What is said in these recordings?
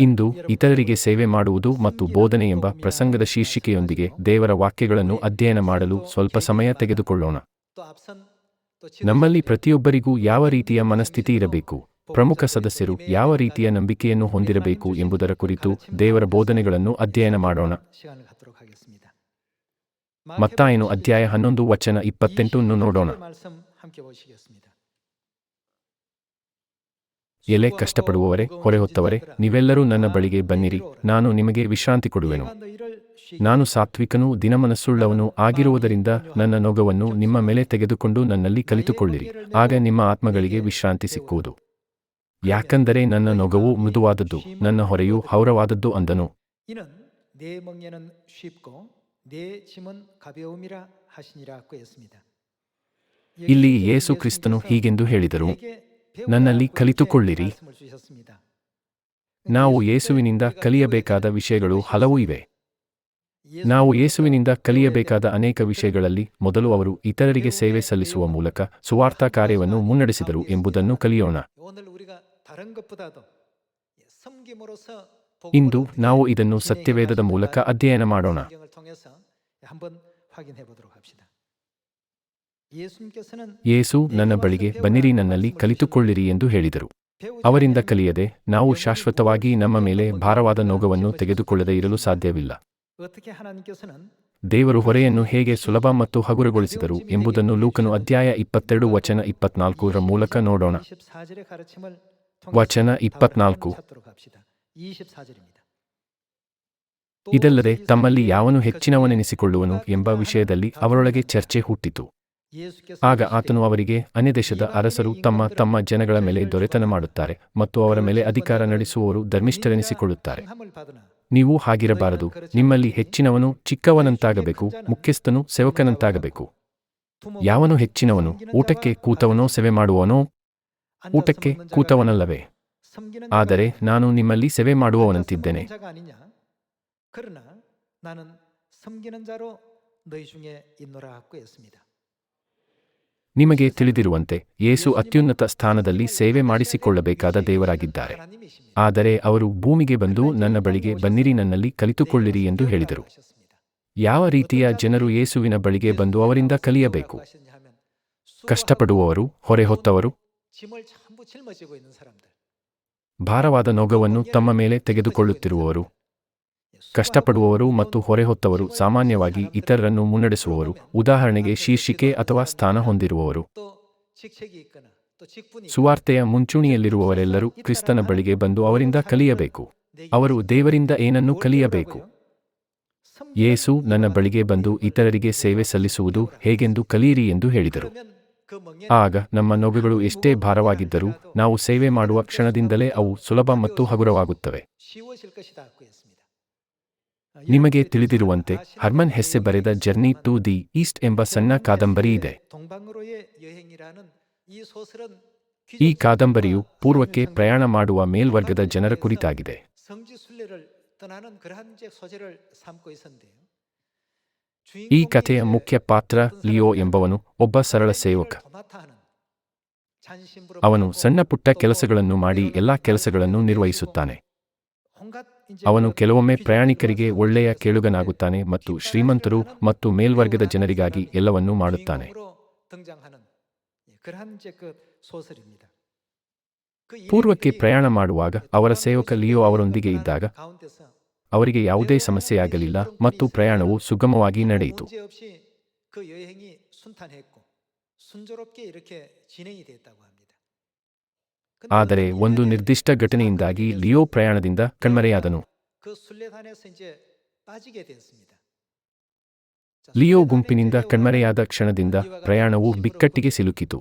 ಇಂದು ಇತರರಿಗೆ ಸೇವೆ ಮಾಡುವುದು ಮತ್ತು ಬೋಧನೆ ಎಂಬ ಪ್ರಸಂಗದ ಶೀರ್ಷಿಕೆಯೊಂದಿಗೆ ದೇವರ ವಾಕ್ಯಗಳನ್ನು ಅಧ್ಯಯನ ಮಾಡಲು ಸ್ವಲ್ಪ ಸಮಯ ತೆಗೆದುಕೊಳ್ಳೋಣ. ನಮ್ಮಲ್ಲಿ ಪ್ರತಿಯೊಬ್ಬರಿಗೂ ಯಾವ ರೀತಿಯ ಮನಸ್ಥಿತಿ ಇರಬೇಕು? ಪ್ರಮುಖ ಸದಸ್ಯರು ಯಾವ ರೀತಿಯ ನಂಬಿಕೆಯನ್ನು ಹೊಂದಿರಬೇಕು ಎಂಬುದರ ಕುರಿತು ದೇವರ ಬೋಧನೆಗಳನ್ನು ಅಧ್ಯಯನ ಮಾಡೋಣ. ಮತ್ತಾಯನು ಅಧ್ಯಾಯ ಹನ್ನೊಂದು ವಚನ ಇಪ್ಪತ್ತೆಂಟನ್ನು ನೋಡೋಣ. ಎಲೆ ಕಷ್ಟಪಡುವವರೇ, ಹೊರೆ ಹೊತ್ತವರೇ, ನೀವೆಲ್ಲರೂ ನನ್ನ ಬಳಿಗೆ ಬನ್ನಿರಿ. ನಾನು ನಿಮಗೆ ವಿಶ್ರಾಂತಿ ಕೊಡುವೆನು. ನಾನು ಸಾತ್ವಿಕನೂ ದಿನಮನಸ್ಸುಳ್ಳವನು ಆಗಿರುವುದರಿಂದ ನನ್ನ ನೊಗವನ್ನು ನಿಮ್ಮ ಮೇಲೆ ತೆಗೆದುಕೊಂಡು ನನ್ನಲ್ಲಿ ಕಲಿತುಕೊಳ್ಳಿರಿ. ಆಗ ನಿಮ್ಮ ಆತ್ಮಗಳಿಗೆ ವಿಶ್ರಾಂತಿ ಸಿಕ್ಕುವುದು. ಯಾಕಂದರೆ ನನ್ನ ನೊಗವು ಮೃದುವಾದದ್ದು, ನನ್ನ ಹೊರೆಯು ಹೌರವಾದದ್ದು ಅಂದನು. ಇಲ್ಲಿ ಯೇಸು ಕ್ರಿಸ್ತನು ಹೀಗೆಂದು ಹೇಳಿದರು. ನನ್ನಲ್ಲಿ ಕಲಿತುಕೊಳ್ಳಿರಿ. ನಾವು ಯೇಸುವಿನಿಂದ ಕಲಿಯಬೇಕಾದ ವಿಷಯಗಳು ಹಲವು ಇವೆ. ನಾವು ಯೇಸುವಿನಿಂದ ಕಲಿಯಬೇಕಾದ ಅನೇಕ ವಿಷಯಗಳಲ್ಲಿ ಮೊದಲು ಅವರು ಇತರರಿಗೆ ಸೇವೆ ಸಲ್ಲಿಸುವ ಮೂಲಕ ಸುವಾರ್ಥ ಕಾರ್ಯವನ್ನು ಮುನ್ನಡೆಸಿದರು ಎಂಬುದನ್ನು ಕಲಿಯೋಣ. ಇಂದು ನಾವು ಇದನ್ನು ಸತ್ಯವೇದದ ಮೂಲಕ ಅಧ್ಯಯನ ಮಾಡೋಣ. ಯೇಸು ನನ್ನ ಬಳಿಗೆ ಬನ್ನಿರಿ ನನ್ನಲ್ಲಿ ಕಲಿತುಕೊಳ್ಳಿರಿ ಎಂದು ಹೇಳಿದರು. ಅವರಿಂದ ಕಲಿಯದೆ ನಾವು ಶಾಶ್ವತವಾಗಿ ನಮ್ಮ ಮೇಲೆ ಭಾರವಾದ ನೋಗವನ್ನು ತೆಗೆದುಕೊಳ್ಳದೆ ಇರಲು ಸಾಧ್ಯವಿಲ್ಲ. ದೇವರು ಹೊರೆಯನ್ನು ಹೇಗೆ ಸುಲಭ ಮತ್ತು ಹಗುರಗೊಳಿಸಿದರು ಎಂಬುದನ್ನು ಲೂಕನು ಅಧ್ಯಾಯ ಇಪ್ಪತ್ತೆರಡು ವಚನ ಇಪ್ಪತ್ನಾಲ್ಕುರ ಮೂಲಕ ನೋಡೋಣ. ವಚನ ಇಪ್ಪತ್ನಾಲ್ಕು. ಇದಲ್ಲದೆ ತಮ್ಮಲ್ಲಿ ಯಾವನು ಹೆಚ್ಚಿನವನೆನಿಸಿಕೊಳ್ಳುವನು ಎಂಬ ವಿಷಯದಲ್ಲಿ ಅವರೊಳಗೆ ಚರ್ಚೆ ಹುಟ್ಟಿತು. ಆಗ ಆತನು ಅವರಿಗೆ ಅನ್ಯದೇಶದ ಅರಸರು ತಮ್ಮ ತಮ್ಮ ಜನಗಳ ಮೇಲೆ ದೊರೆತನ ಮಾಡುತ್ತಾರೆ ಮತ್ತು ಅವರ ಮೇಲೆ ಅಧಿಕಾರ ನಡೆಸುವವರು ಧರ್ಮಿಷ್ಠರೆನಿಸಿಕೊಳ್ಳುತ್ತಾರೆ ನೀವು ಹಾಗಿರಬಾರದು ನಿಮ್ಮಲ್ಲಿ ಹೆಚ್ಚಿನವನು ಚಿಕ್ಕವನಂತಾಗಬೇಕು ಮುಖ್ಯಸ್ಥನು ಸೇವಕನಂತಾಗಬೇಕು ಯಾವನು ಹೆಚ್ಚಿನವನು ಊಟಕ್ಕೆ ಕೂತವನೋ ಸೇವೆ ಮಾಡುವವನೋ ಊಟಕ್ಕೆ ಕೂತವನಲ್ಲವೇ ಆದರೆ ನಾನು ನಿಮ್ಮಲ್ಲಿ ಸೇವೆ ಮಾಡುವವನಂತಿದ್ದೇನೆ 그러나 나는 섬기는 자로 너희 중에 있노라 하였습니다. ನಿಮಗೆ ತಿಳಿದಿರುವಂತೆ, ಯೇಸು ಅತ್ಯುನ್ನತ ಸ್ಥಾನದಲ್ಲಿ ಸೇವೆ ಮಾಡಿಸಿಕೊಳ್ಳಬೇಕಾದ ದೇವರಾಗಿದ್ದಾರೆ. ಆದರೆ ಅವರು ಭೂಮಿಗೆ ಬಂದು ನನ್ನ ಬಳಿಗೆ ಬನ್ನಿರಿ, ನನ್ನಲ್ಲಿ ಕಲಿತುಕೊಳ್ಳಿರಿ ಎಂದು ಹೇಳಿದರು. ಯಾವ ರೀತಿಯ ಜನರು ಯೇಸುವಿನ ಬಳಿಗೆ ಬಂದು ಅವರಿಂದ ಕಲಿಯಬೇಕು? ಕಷ್ಟಪಡುವವರು ಹೊರೆ ಹೊತ್ತವರು ಭಾರವಾದ ನೋಗವನ್ನು ತಮ್ಮ ಮೇಲೆ ತೆಗೆದುಕೊಳ್ಳುತ್ತಿರುವವರು ಕಷ್ಟಪಡುವವರು ಮತ್ತು ಹೊರೆ ಹೊತ್ತವರು ಸಾಮಾನ್ಯವಾಗಿ ಇತರರನ್ನು ಮುನ್ನಡೆಸುವವರು, ಉದಾಹರಣೆಗೆ ಶೀರ್ಷಿಕೆ ಅಥವಾ ಸ್ಥಾನ ಹೊಂದಿರುವವರು. ಸುವಾರ್ತೆಯ ಮುಂಚೂಣಿಯಲ್ಲಿರುವವರೆಲ್ಲರೂ ಕ್ರಿಸ್ತನ ಬಳಿಗೆ ಬಂದು ಅವರಿಂದ ಕಲಿಯಬೇಕು. ಅವರು ದೇವರಿಂದ ಏನನ್ನು ಕಲಿಯಬೇಕು. ಯೇಸು ನನ್ನ ಬಳಿಗೆ ಬಂದು ಇತರರಿಗೆ ಸೇವೆ ಸಲ್ಲಿಸುವುದು ಹೇಗೆಂದು ಕಲಿಯಿರಿ ಎಂದು ಹೇಳಿದರು. ಆಗ ನಮ್ಮ ನೋವುಗಳು ಎಷ್ಟೇ ಭಾರವಾಗಿದ್ದರೂ ನಾವು ಸೇವೆ ಮಾಡುವ ಕ್ಷಣದಿಂದಲೇ ಅವು ಸುಲಭ ಮತ್ತು ಹಗುರವಾಗುತ್ತವೆ. ನಿಮಗೆ ತಿಳಿದಿರುವಂತೆ ಹರ್ಮನ್ ಹೆಸ್ಸೆ ಬರೆದ ಜರ್ನಿ ಟು ದಿ ಈಸ್ಟ್ ಎಂಬ ಸಣ್ಣ ಕಾದಂಬರಿ ಇದೆ. ಈ ಕಾದಂಬರಿಯು ಪೂರ್ವಕ್ಕೆ ಪ್ರಯಾಣ ಮಾಡುವ ಮೇಲ್ವರ್ಗದ ಜನರ ಕುರಿತಾಗಿದೆ. ಈ ಕಥೆಯ ಮುಖ್ಯ ಪಾತ್ರ ಲಿಯೋ ಎಂಬವನು ಒಬ್ಬ ಸರಳ ಸೇವಕ. ಅವನು ಸಣ್ಣ ಪುಟ್ಟ ಕೆಲಸಗಳನ್ನು ಮಾಡಿ ಎಲ್ಲಾ ಕೆಲಸಗಳನ್ನು ನಿರ್ವಹಿಸುತ್ತಾನೆ. ಅವನು ಕೆಲವೊಮ್ಮೆ ಪ್ರಯಾಣಿಕರಿಗೆ ಒಳ್ಳೆಯ ಕೇಳುಗನಾಗುತ್ತಾನೆ ಮತ್ತು ಶ್ರೀಮಂತರು ಮತ್ತು ಮೇಲ್ವರ್ಗದ ಜನರಿಗಾಗಿ ಎಲ್ಲವನ್ನೂ ಮಾಡುತ್ತಾನೆ. ಪೂರ್ವಕ್ಕೆ ಪ್ರಯಾಣ ಮಾಡುವಾಗ ಅವರ ಸೇವಕ ಲಿಯೋ ಅವರೊಂದಿಗೆ ಇದ್ದಾಗ ಅವರಿಗೆ ಯಾವುದೇ ಸಮಸ್ಯೆಯಾಗಲಿಲ್ಲ ಮತ್ತು ಪ್ರಯಾಣವು ಸುಗಮವಾಗಿ ನಡೆಯಿತು. ಆದರೆ ಒಂದು ನಿರ್ದಿಷ್ಟ ಘಟನೆಯಿಂದಾಗಿ ಲಿಯೋ ಪ್ರಯಾಣದಿಂದ ಕಣ್ಮರೆಯಾದನು. ಲಿಯೋ ಗುಂಪಿನಿಂದ ಕಣ್ಮರೆಯಾದ ಕ್ಷಣದಿಂದ ಪ್ರಯಾಣವು ಬಿಕ್ಕಟ್ಟಿಗೆ ಸಿಲುಕಿತು.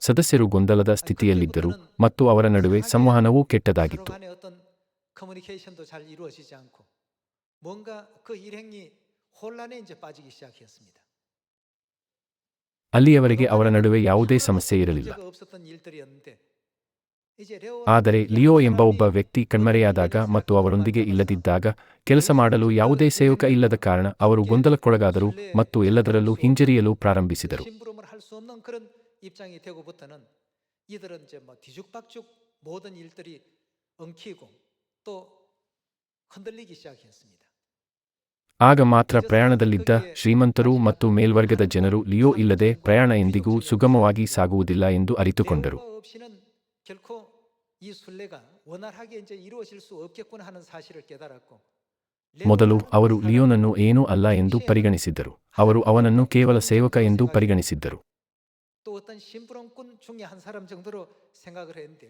ಸದಸ್ಯರು ಗೊಂದಲದ ಸ್ಥಿತಿಯಲ್ಲಿದ್ದರು ಮತ್ತು ಅವರ ನಡುವೆ ಸಂವಹನವೂ ಕೆಟ್ಟದಾಗಿತ್ತು. ಅಲ್ಲಿಯವರೆಗೆ ಅವರ ನಡುವೆ ಯಾವುದೇ ಸಮಸ್ಯೆ ಇರಲಿಲ್ಲ. ಆದರೆ ಲಿಯೋ ಎಂಬ ಒಬ್ಬ ವ್ಯಕ್ತಿ ಕಣ್ಮರೆಯಾದಾಗ ಮತ್ತು ಅವರೊಂದಿಗೆ ಇಲ್ಲದಿದ್ದಾಗ ಕೆಲಸ ಮಾಡಲು ಯಾವುದೇ ಸೇವಕ ಇಲ್ಲದ ಕಾರಣ ಅವರು ಗೊಂದಲಕ್ಕೊಳಗಾದರು ಮತ್ತು ಎಲ್ಲದರಲ್ಲೂ ಹಿಂಜರಿಯಲು ಪ್ರಾರಂಭಿಸಿದರು. ಆಗ ಮಾತ್ರ ಪ್ರಯಾಣದಲ್ಲಿದ್ದ ಶ್ರೀಮಂತರು ಮತ್ತು ಮೇಲ್ವರ್ಗದ ಜನರು ಲಿಯೋ ಇಲ್ಲದೆ ಪ್ರಯಾಣ ಎಂದಿಗೂ ಸುಗಮವಾಗಿ ಸಾಗುವುದಿಲ್ಲ ಎಂದು ಅರಿತುಕೊಂಡರು. 순례가 원활하게 이제 이루어질 수 없겠구나 하는 사실을 깨달았고 ಮೊದಲು ಅವರು ಲಿಯೋನನ್ನು ಏನೂ ಅಲ್ಲ ಎಂದು ಪರಿಗಣಿಸಿದ್ದರು ಅವರು ಅವನನ್ನು ಕೇವಲ ಸೇವಕ ಎಂದು ಪರಿಗಣಿಸಿದ್ದರು 또 어떤 심부름꾼 중에 한 사람 정도로 생각을 했는데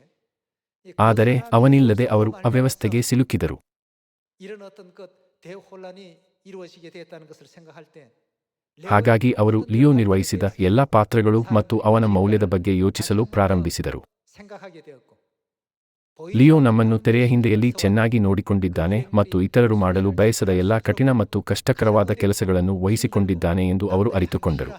이 ಆದರೆ 그 사람이 ಅವನಿಲ್ಲದೆ ಅವರು 말미암아서 ಅವ್ಯವಸ್ಥೆಗೆ ಸಿಲುಕಿದರು 이런 어떤 것 대혼란이 이루어지게 되었다는 것을 생각할 때 ಹಾಗಾಗಿ ಅವರು ಲಿಯೋ ನಿರ್ವಹಿಸಿದ ಎಲ್ಲಾ ಪಾತ್ರಗಳು ಮತ್ತು ಅವನ ಮೌಲ್ಯದ ಬಗ್ಗೆ ಯೋಚಿಸಲು ಪ್ರಾರಂಭಿಸಿದರು 생각하게 되었고 ಲಿಯೋ ನಮ್ಮನ್ನು ತೆರೆಯ ಹಿಂದೆಯಲ್ಲಿ ಚೆನ್ನಾಗಿ ನೋಡಿಕೊಂಡಿದ್ದಾನೆ ಮತ್ತು ಇತರರು ಮಾಡಲು ಬಯಸದ ಎಲ್ಲಾ ಕಠಿಣ ಮತ್ತು ಕಷ್ಟಕರವಾದ ಕೆಲಸಗಳನ್ನು ವಹಿಸಿಕೊಂಡಿದ್ದಾನೆ ಎಂದು ಅವರು ಅರಿತುಕೊಂಡರು.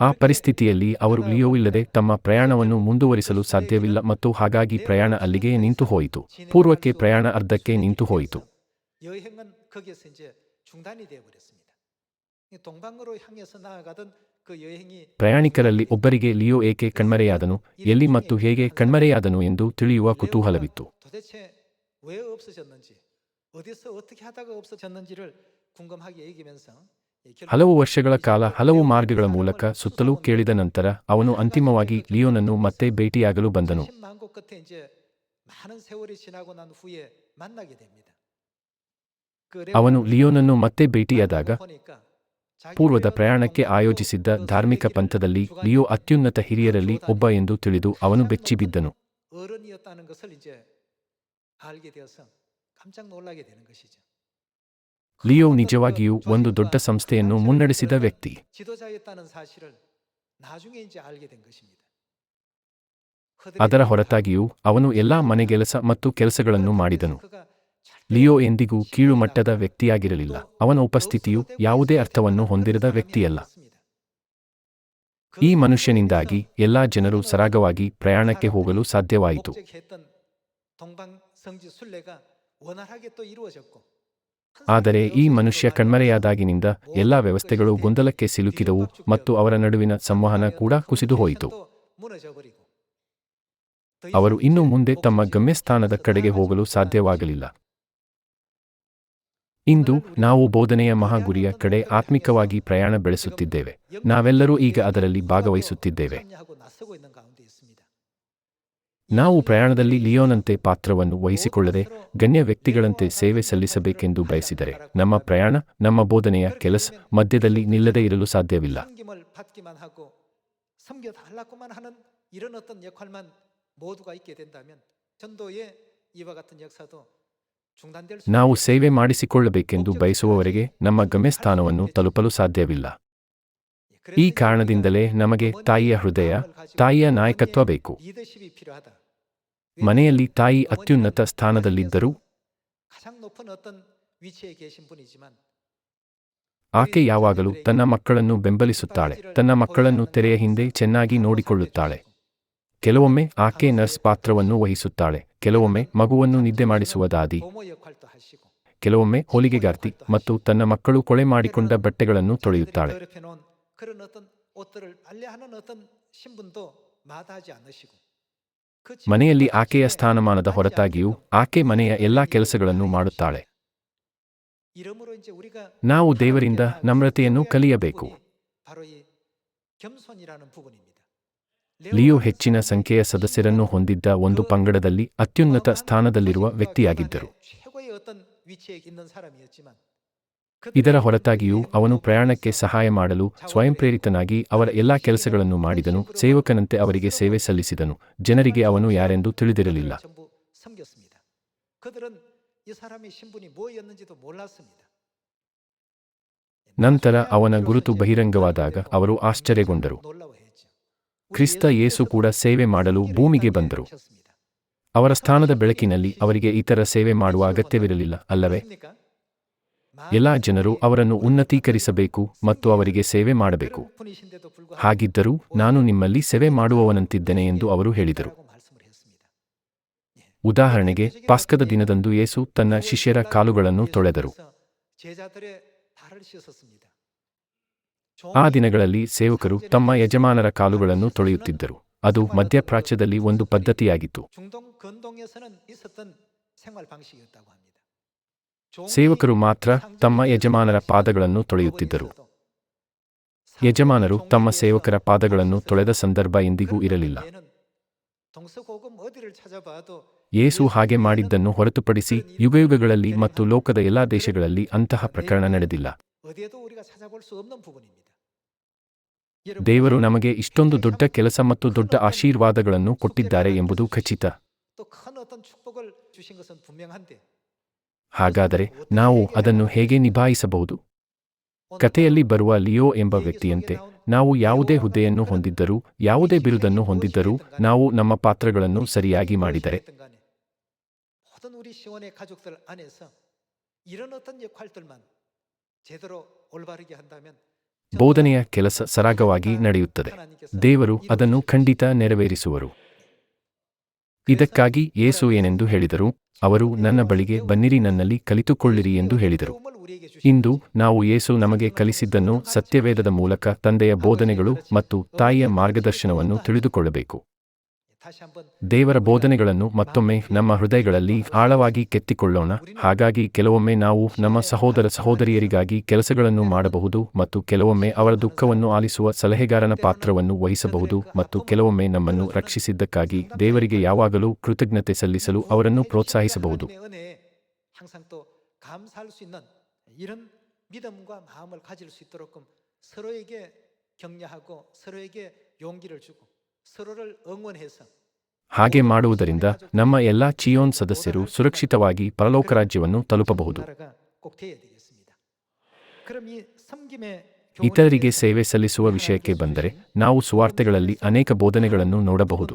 ಆ ಪರಿಸ್ಥಿತಿಯಲ್ಲಿ ಅವರು ಲಿಯೋ ಇಲ್ಲದೆ ತಮ್ಮ ಪ್ರಯಾಣವನ್ನು ಮುಂದುವರಿಸಲು ಸಾಧ್ಯವಿಲ್ಲ ಮತ್ತು ಹಾಗಾಗಿ ಪ್ರಯಾಣ ಅಲ್ಲಿಗೆ ನಿಂತು ಹೋಯಿತು ಪೂರ್ವಕ್ಕೆ ಪ್ರಯಾಣ ಅರ್ಧಕ್ಕೆ ನಿಂತು ಹೋಯಿತು ಪ್ರಯಾಣಿಕರಲ್ಲಿ ಒಬ್ಬರಿಗೆ ಲಿಯೋ ಏಕೆ ಕಣ್ಮರೆಯಾದನು ಎಲ್ಲಿ ಮತ್ತು ಹೇಗೆ ಕಣ್ಮರೆಯಾದನು ಎಂದು ತಿಳಿಯುವ ಕುತೂಹಲವಿತ್ತು. ಹಲವು ವರ್ಷಗಳ ಕಾಲ ಹಲವು ಮಾರ್ಗಗಳ ಮೂಲಕ ಸುತ್ತಲೂ ಕೇಳಿದ ನಂತರ ಅವನು ಅಂತಿಮವಾಗಿ ಲಿಯೋನನ್ನು ಮತ್ತೆ ಭೇಟಿಯಾಗಲು ಬಂದನು. ಅವನು ಲಿಯೋನನ್ನು ಮತ್ತೆ ಭೇಟಿಯಾದಾಗ ಪೂರ್ವದ ಪ್ರಯಾಣಕ್ಕೆ ಆಯೋಜಿಸಿದ್ದ ಧಾರ್ಮಿಕ ಪಂಥದಲ್ಲಿ ಲಿಯೋ ಅತ್ಯುನ್ನತ ಹಿರಿಯರಲ್ಲಿ ಒಬ್ಬ ಎಂದು ತಿಳಿದು ಅವನು ಬೆಚ್ಚಿಬಿದ್ದನು. ಲಿಯೋ ನಿಜವಾಗಿಯೂ ಒಂದು ದೊಡ್ಡ ಸಂಸ್ಥೆಯನ್ನು ಮುನ್ನಡೆಸಿದ ವ್ಯಕ್ತಿ. ಅದರ ಹೊರತಾಗಿಯೂ ಅವನು ಎಲ್ಲಾ ಮನೆಗೆಲಸ ಮತ್ತು ಕೆಲಸಗಳನ್ನು ಮಾಡಿದನು. ಲಿಯೋ ಎಂದಿಗೂ ಕೀಳುಮಟ್ಟದ ವ್ಯಕ್ತಿಯಾಗಿರಲಿಲ್ಲ. ಅವನ ಉಪಸ್ಥಿತಿಯು ಯಾವುದೇ ಅರ್ಥವನ್ನು ಹೊಂದಿರದ ವ್ಯಕ್ತಿಯಲ್ಲ. ಈ ಮನುಷ್ಯನಿಂದಾಗಿ ಎಲ್ಲಾ ಜನರು ಸರಾಗವಾಗಿ ಪ್ರಯಾಣಕ್ಕೆ ಹೋಗಲು ಸಾಧ್ಯವಾಯಿತು. ಆದರೆ ಈ ಮನುಷ್ಯ ಕಣ್ಮರೆಯಾದಾಗಿನಿಂದ ಎಲ್ಲಾ ವ್ಯವಸ್ಥೆಗಳು ಗೊಂದಲಕ್ಕೆ ಸಿಲುಕಿದವು ಮತ್ತು ಅವರ ನಡುವಿನ ಸಂವಹನ ಕೂಡ ಕುಸಿದು ಹೋಯಿತು. ಅವರು ಇನ್ನು ಮುಂದೆ ತಮ್ಮ ಗಮ್ಯಸ್ಥಾನದ ಕಡೆಗೆ ಹೋಗಲು ಸಾಧ್ಯವಾಗಲಿಲ್ಲ. ಇಂದು ನಾವು ಬೋಧನೆಯ ಮಹಾಗುರಿಯ ಕಡೆ ಆತ್ಮಿಕವಾಗಿ ಪ್ರಯಾಣ ಬೆಳೆಸುತ್ತಿದ್ದೇವೆ ನಾವೆಲ್ಲರೂ ಈಗ ಅದರಲ್ಲಿ ಭಾಗವಹಿಸುತ್ತಿದ್ದೇವೆ ನಾವು ಪ್ರಯಾಣದಲ್ಲಿ ಲಿಯೋನಂತೆ ಪಾತ್ರವನ್ನು ವಹಿಸಿಕೊಳ್ಳದೆ ಗಣ್ಯ ವ್ಯಕ್ತಿಗಳಂತೆ ಸೇವೆ ಸಲ್ಲಿಸಬೇಕೆಂದು ಬಯಸಿದರೆ ನಮ್ಮ ಪ್ರಯಾಣ ನಮ್ಮ ಬೋಧನೆಯ ಕೆಲಸ ಮಧ್ಯದಲ್ಲಿ ನಿಲ್ಲದೇ ಇರಲು ಸಾಧ್ಯವಿಲ್ಲ 섬김을 받기만 하고 섬겨 달라고만 하는 이런 어떤 역할만 모두가 있게 된다면 전도의 이와 같은 역사도 중단될 수 ನಾವು ಸೇವೆ ಮಾಡಿಸಿಕೊಳ್ಳಬೇಕೆಂದು ಬಯಸುವವರೆಗೆ ನಮ್ಮ ಗಮ್ಯಸ್ಥಾನವನ್ನು ತಲುಪಲು ಸಾಧ್ಯವಿಲ್ಲ. ಈ ಕಾರಣದಿಂದಲೇ ನಮಗೆ ತಾಯಿಯ ಹೃದಯ, ತಾಯಿಯ ನಾಯಕತ್ವ ಬೇಕು. ಮನೆಯಲ್ಲಿ ತಾಯಿ ಅತ್ಯುನ್ನತ ಸ್ಥಾನದಲ್ಲಿದ್ದರೂ ಆಕೆ ಯಾವಾಗಲೂ ತನ್ನ ಮಕ್ಕಳನ್ನು ಬೆಂಬಲಿಸುತ್ತಾಳೆ, ತನ್ನ ಮಕ್ಕಳನ್ನು ತೆರೆಯ ಹಿಂದೆ ಚೆನ್ನಾಗಿ ನೋಡಿಕೊಳ್ಳುತ್ತಾಳೆ. ಕೆಲವೊಮ್ಮೆ ಆಕೆ ನರ್ಸ್ ಪಾತ್ರವನ್ನು ವಹಿಸುತ್ತಾಳೆ, ಕೆಲವೊಮ್ಮೆ ಮಗುವನ್ನು ನಿದ್ದೆ ಮಾಡಿಸುವ ದಾದಿ. ಕೆಲವೊಮ್ಮೆ ಹೋಲಿಗೆಗಾರ್ತಿ ಮತ್ತು ತನ್ನ ಮಕ್ಕಳು ಕೊಳೆ ಮಾಡಿಕೊಂಡ ಬಟ್ಟೆಗಳನ್ನು ತೊಳೆಯುತ್ತಾಳೆ. ಮನೆಯಲ್ಲಿ ಆಕೆಯ ಸ್ಥಾನಮಾನದ ಹೊರತಾಗಿಯೂ ಆಕೆ ಮನೆಯ ಎಲ್ಲಾ ಕೆಲಸಗಳನ್ನು ಮಾಡುತ್ತಾಳೆ. ನಾವು ದೇವರಿಂದ ನಮ್ರತೆಯನ್ನು ಕಲಿಯಬೇಕು. ಲಿಯೋ ಹೆಚ್ಚಿನ ಸಂಖ್ಯೆಯ ಸದಸ್ಯರನ್ನು ಹೊಂದಿದ್ದ ಒಂದು ಪಂಗಡದಲ್ಲಿ ಅತ್ಯುನ್ನತ ಸ್ಥಾನದಲ್ಲಿರುವ ವ್ಯಕ್ತಿಯಾಗಿದ್ದರು. ಇದರ ಹೊರತಾಗಿಯೂ ಅವನು ಪ್ರಯಾಣಕ್ಕೆ ಸಹಾಯ ಮಾಡಲು ಸ್ವಯಂಪ್ರೇರಿತನಾಗಿ ಅವರ ಎಲ್ಲಾ ಕೆಲಸಗಳನ್ನು ಮಾಡಿದನು, ಸೇವಕನಂತೆ ಅವರಿಗೆ ಸೇವೆ ಸಲ್ಲಿಸಿದನು, ಜನರಿಗೆ ಅವನು ಯಾರೆಂದು ತಿಳಿದಿರಲಿಲ್ಲ. ನಂತರ ಅವನ ಗುರುತು ಬಹಿರಂಗವಾದಾಗ ಅವರು ಆಶ್ಚರ್ಯಗೊಂಡರು. ಕ್ರಿಸ್ತ ಯೇಸು ಕೂಡ ಸೇವೆ ಮಾಡಲು ಭೂಮಿಗೆ ಬಂದರು. ಅವರ ಸ್ಥಾನದ ಬೆಳಕಿನಲ್ಲಿ ಅವರಿಗೆ ಇತರ ಸೇವೆ ಮಾಡುವ ಅಗತ್ಯವಿರಲಿಲ್ಲ, ಅಲ್ಲವೇ? ಎಲ್ಲಾ ಜನರು ಅವರನ್ನು ಉನ್ನತೀಕರಿಸಬೇಕು ಮತ್ತು ಅವರಿಗೆ ಸೇವೆ ಮಾಡಬೇಕು. ಹಾಗಿದ್ದರೂ ನಾನು ನಿಮ್ಮಲ್ಲಿ ಸೇವೆ ಮಾಡುವವನಂತಿದ್ದೇನೆ ಎಂದು ಅವರು ಹೇಳಿದರು. ಉದಾಹರಣೆಗೆ, ಪಾಸ್ಕದ ದಿನದಂದು ಯೇಸು ತನ್ನ ಶಿಷ್ಯರ ಕಾಲುಗಳನ್ನು ತೊಳೆದರು. ಆ ದಿನಗಳಲ್ಲಿ ಸೇವಕರು ತಮ್ಮ ಯಜಮಾನರ ಕಾಲುಗಳನ್ನು ತೊಳೆಯುತ್ತಿದ್ದರು. ಅದು ಮಧ್ಯಪ್ರಾಚ್ಯದಲ್ಲಿ ಒಂದು ಪದ್ಧತಿಯಾಗಿತ್ತು. ಸೇವಕರು ಮಾತ್ರ ತಮ್ಮ ಯಜಮಾನರ ಪಾದಗಳನ್ನು ತೊಳೆಯುತ್ತಿದ್ದರು. ಯಜಮಾನರು ತಮ್ಮ ಸೇವಕರ ಪಾದಗಳನ್ನು ತೊಳೆದ ಸಂದರ್ಭ ಎಂದಿಗೂ ಇರಲಿಲ್ಲ. ಯೇಸು ಹಾಗೆ ಮಾಡಿದ್ದನ್ನು ಹೊರತುಪಡಿಸಿ ಯುಗಯುಗಗಳಲ್ಲಿ ಮತ್ತು ಲೋಕದ ಎಲ್ಲಾ ದೇಶಗಳಲ್ಲಿ ಅಂತಹ ಪ್ರಕರಣ ನಡೆದಿಲ್ಲ. ದೇವರು ನಮಗೆ ಇಷ್ಟೊಂದು ದೊಡ್ಡ ಕೆಲಸ ಮತ್ತು ದೊಡ್ಡ ಆಶೀರ್ವಾದಗಳನ್ನು ಕೊಟ್ಟಿದ್ದಾರೆ ಎಂಬುದು ಖಚಿತ. ಹಾಗಾದರೆ ನಾವು ಅದನ್ನು ಹೇಗೆ ನಿಭಾಯಿಸಬಹುದು? ಕಥೆಯಲ್ಲಿ ಬರುವ ಲಿಯೋ ಎಂಬ ವ್ಯಕ್ತಿಯಂತೆ ನಾವು ಯಾವುದೇ ಹುದ್ದೆಯನ್ನು ಹೊಂದಿದ್ದರೂ ಯಾವುದೇ ಬಿರುದನ್ನು ಹೊಂದಿದ್ದರೂ ನಾವು ನಮ್ಮ ಪಾತ್ರಗಳನ್ನು ಸರಿಯಾಗಿ ಮಾಡಿದರೆ. ಬೋಧನೆಯ ಕೆಲಸ ಸರಾಗವಾಗಿ ನಡೆಯುತ್ತದೆ. ದೇವರು ಅದನ್ನು ಖಂಡಿತ ನೆರವೇರಿಸುವರು. ಇದಕ್ಕಾಗಿ ಏಸು ಏನೆಂದು ಹೇಳಿದರು? ಅವರು, ನನ್ನ ಬಳಿಗೆ ಬನ್ನಿರಿ, ನನ್ನಲ್ಲಿ ಕಲಿತುಕೊಳ್ಳಿರಿ ಎಂದು ಹೇಳಿದರು. ಇಂದು ನಾವು ಏಸು ನಮಗೆ ಕಲಿಸಿದ್ದನ್ನು ಸತ್ಯವೇದದ ಮೂಲಕ ತಂದೆಯ ಬೋಧನೆಗಳು ಮತ್ತು ತಾಯಿಯ ಮಾರ್ಗದರ್ಶನವನ್ನು ತಿಳಿದುಕೊಳ್ಳಬೇಕು. ದೇವರ ಬೋಧನೆಗಳನ್ನು ಮತ್ತೊಮ್ಮೆ ನಮ್ಮ ಹೃದಯಗಳಲ್ಲಿ ಆಳವಾಗಿ ಕೆತ್ತಿಕೊಳ್ಳೋಣ ಹಾಗಾಗಿ ಕೆಲವೊಮ್ಮೆ ನಾವು ನಮ್ಮ ಸಹೋದರ ಸಹೋದರಿಯರಿಗಾಗಿ ಕೆಲಸಗಳನ್ನು ಮಾಡಬಹುದು ಮತ್ತು ಕೆಲವೊಮ್ಮೆ ಅವರ ದುಃಖವನ್ನು ಆಲಿಸುವ ಸಲಹೆಗಾರನ ಪಾತ್ರವನ್ನು ವಹಿಸಬಹುದು ಮತ್ತು ಕೆಲವೊಮ್ಮೆ ನಮ್ಮನ್ನು ರಕ್ಷಿಸಿದ್ದಕ್ಕಾಗಿ ದೇವರಿಗೆ ಯಾವಾಗಲೂ ಕೃತಜ್ಞತೆ ಸಲ್ಲಿಸಲು ಅವರನ್ನು ಪ್ರೋತ್ಸಾಹಿಸಬಹುದು 하나님의 은혜에 항상 또 감사할 수 있는 이런 믿음과 마음을 가질 수 있도록끔 서로에게 격려하고 서로에게 용기를 주고 서로를 응원해서 ಹಾಗೆ ಮಾಡುವುದರಿಂದ ನಮ್ಮ ಎಲ್ಲ ಚಿಯೋನ್ ಸದಸ್ಯರು ಸುರಕ್ಷಿತವಾಗಿ ಪರಲೋಕ ರಾಜ್ಯವನ್ನು ತಲುಪಬಹುದು. ಇತರರಿಗೆ ಸೇವೆ ಸಲ್ಲಿಸುವ ವಿಷಯಕ್ಕೆ ಬಂದರೆ ನಾವು ಸುವಾರ್ತೆಗಳಲ್ಲಿ ಅನೇಕ ಬೋಧನೆಗಳನ್ನು ನೋಡಬಹುದು.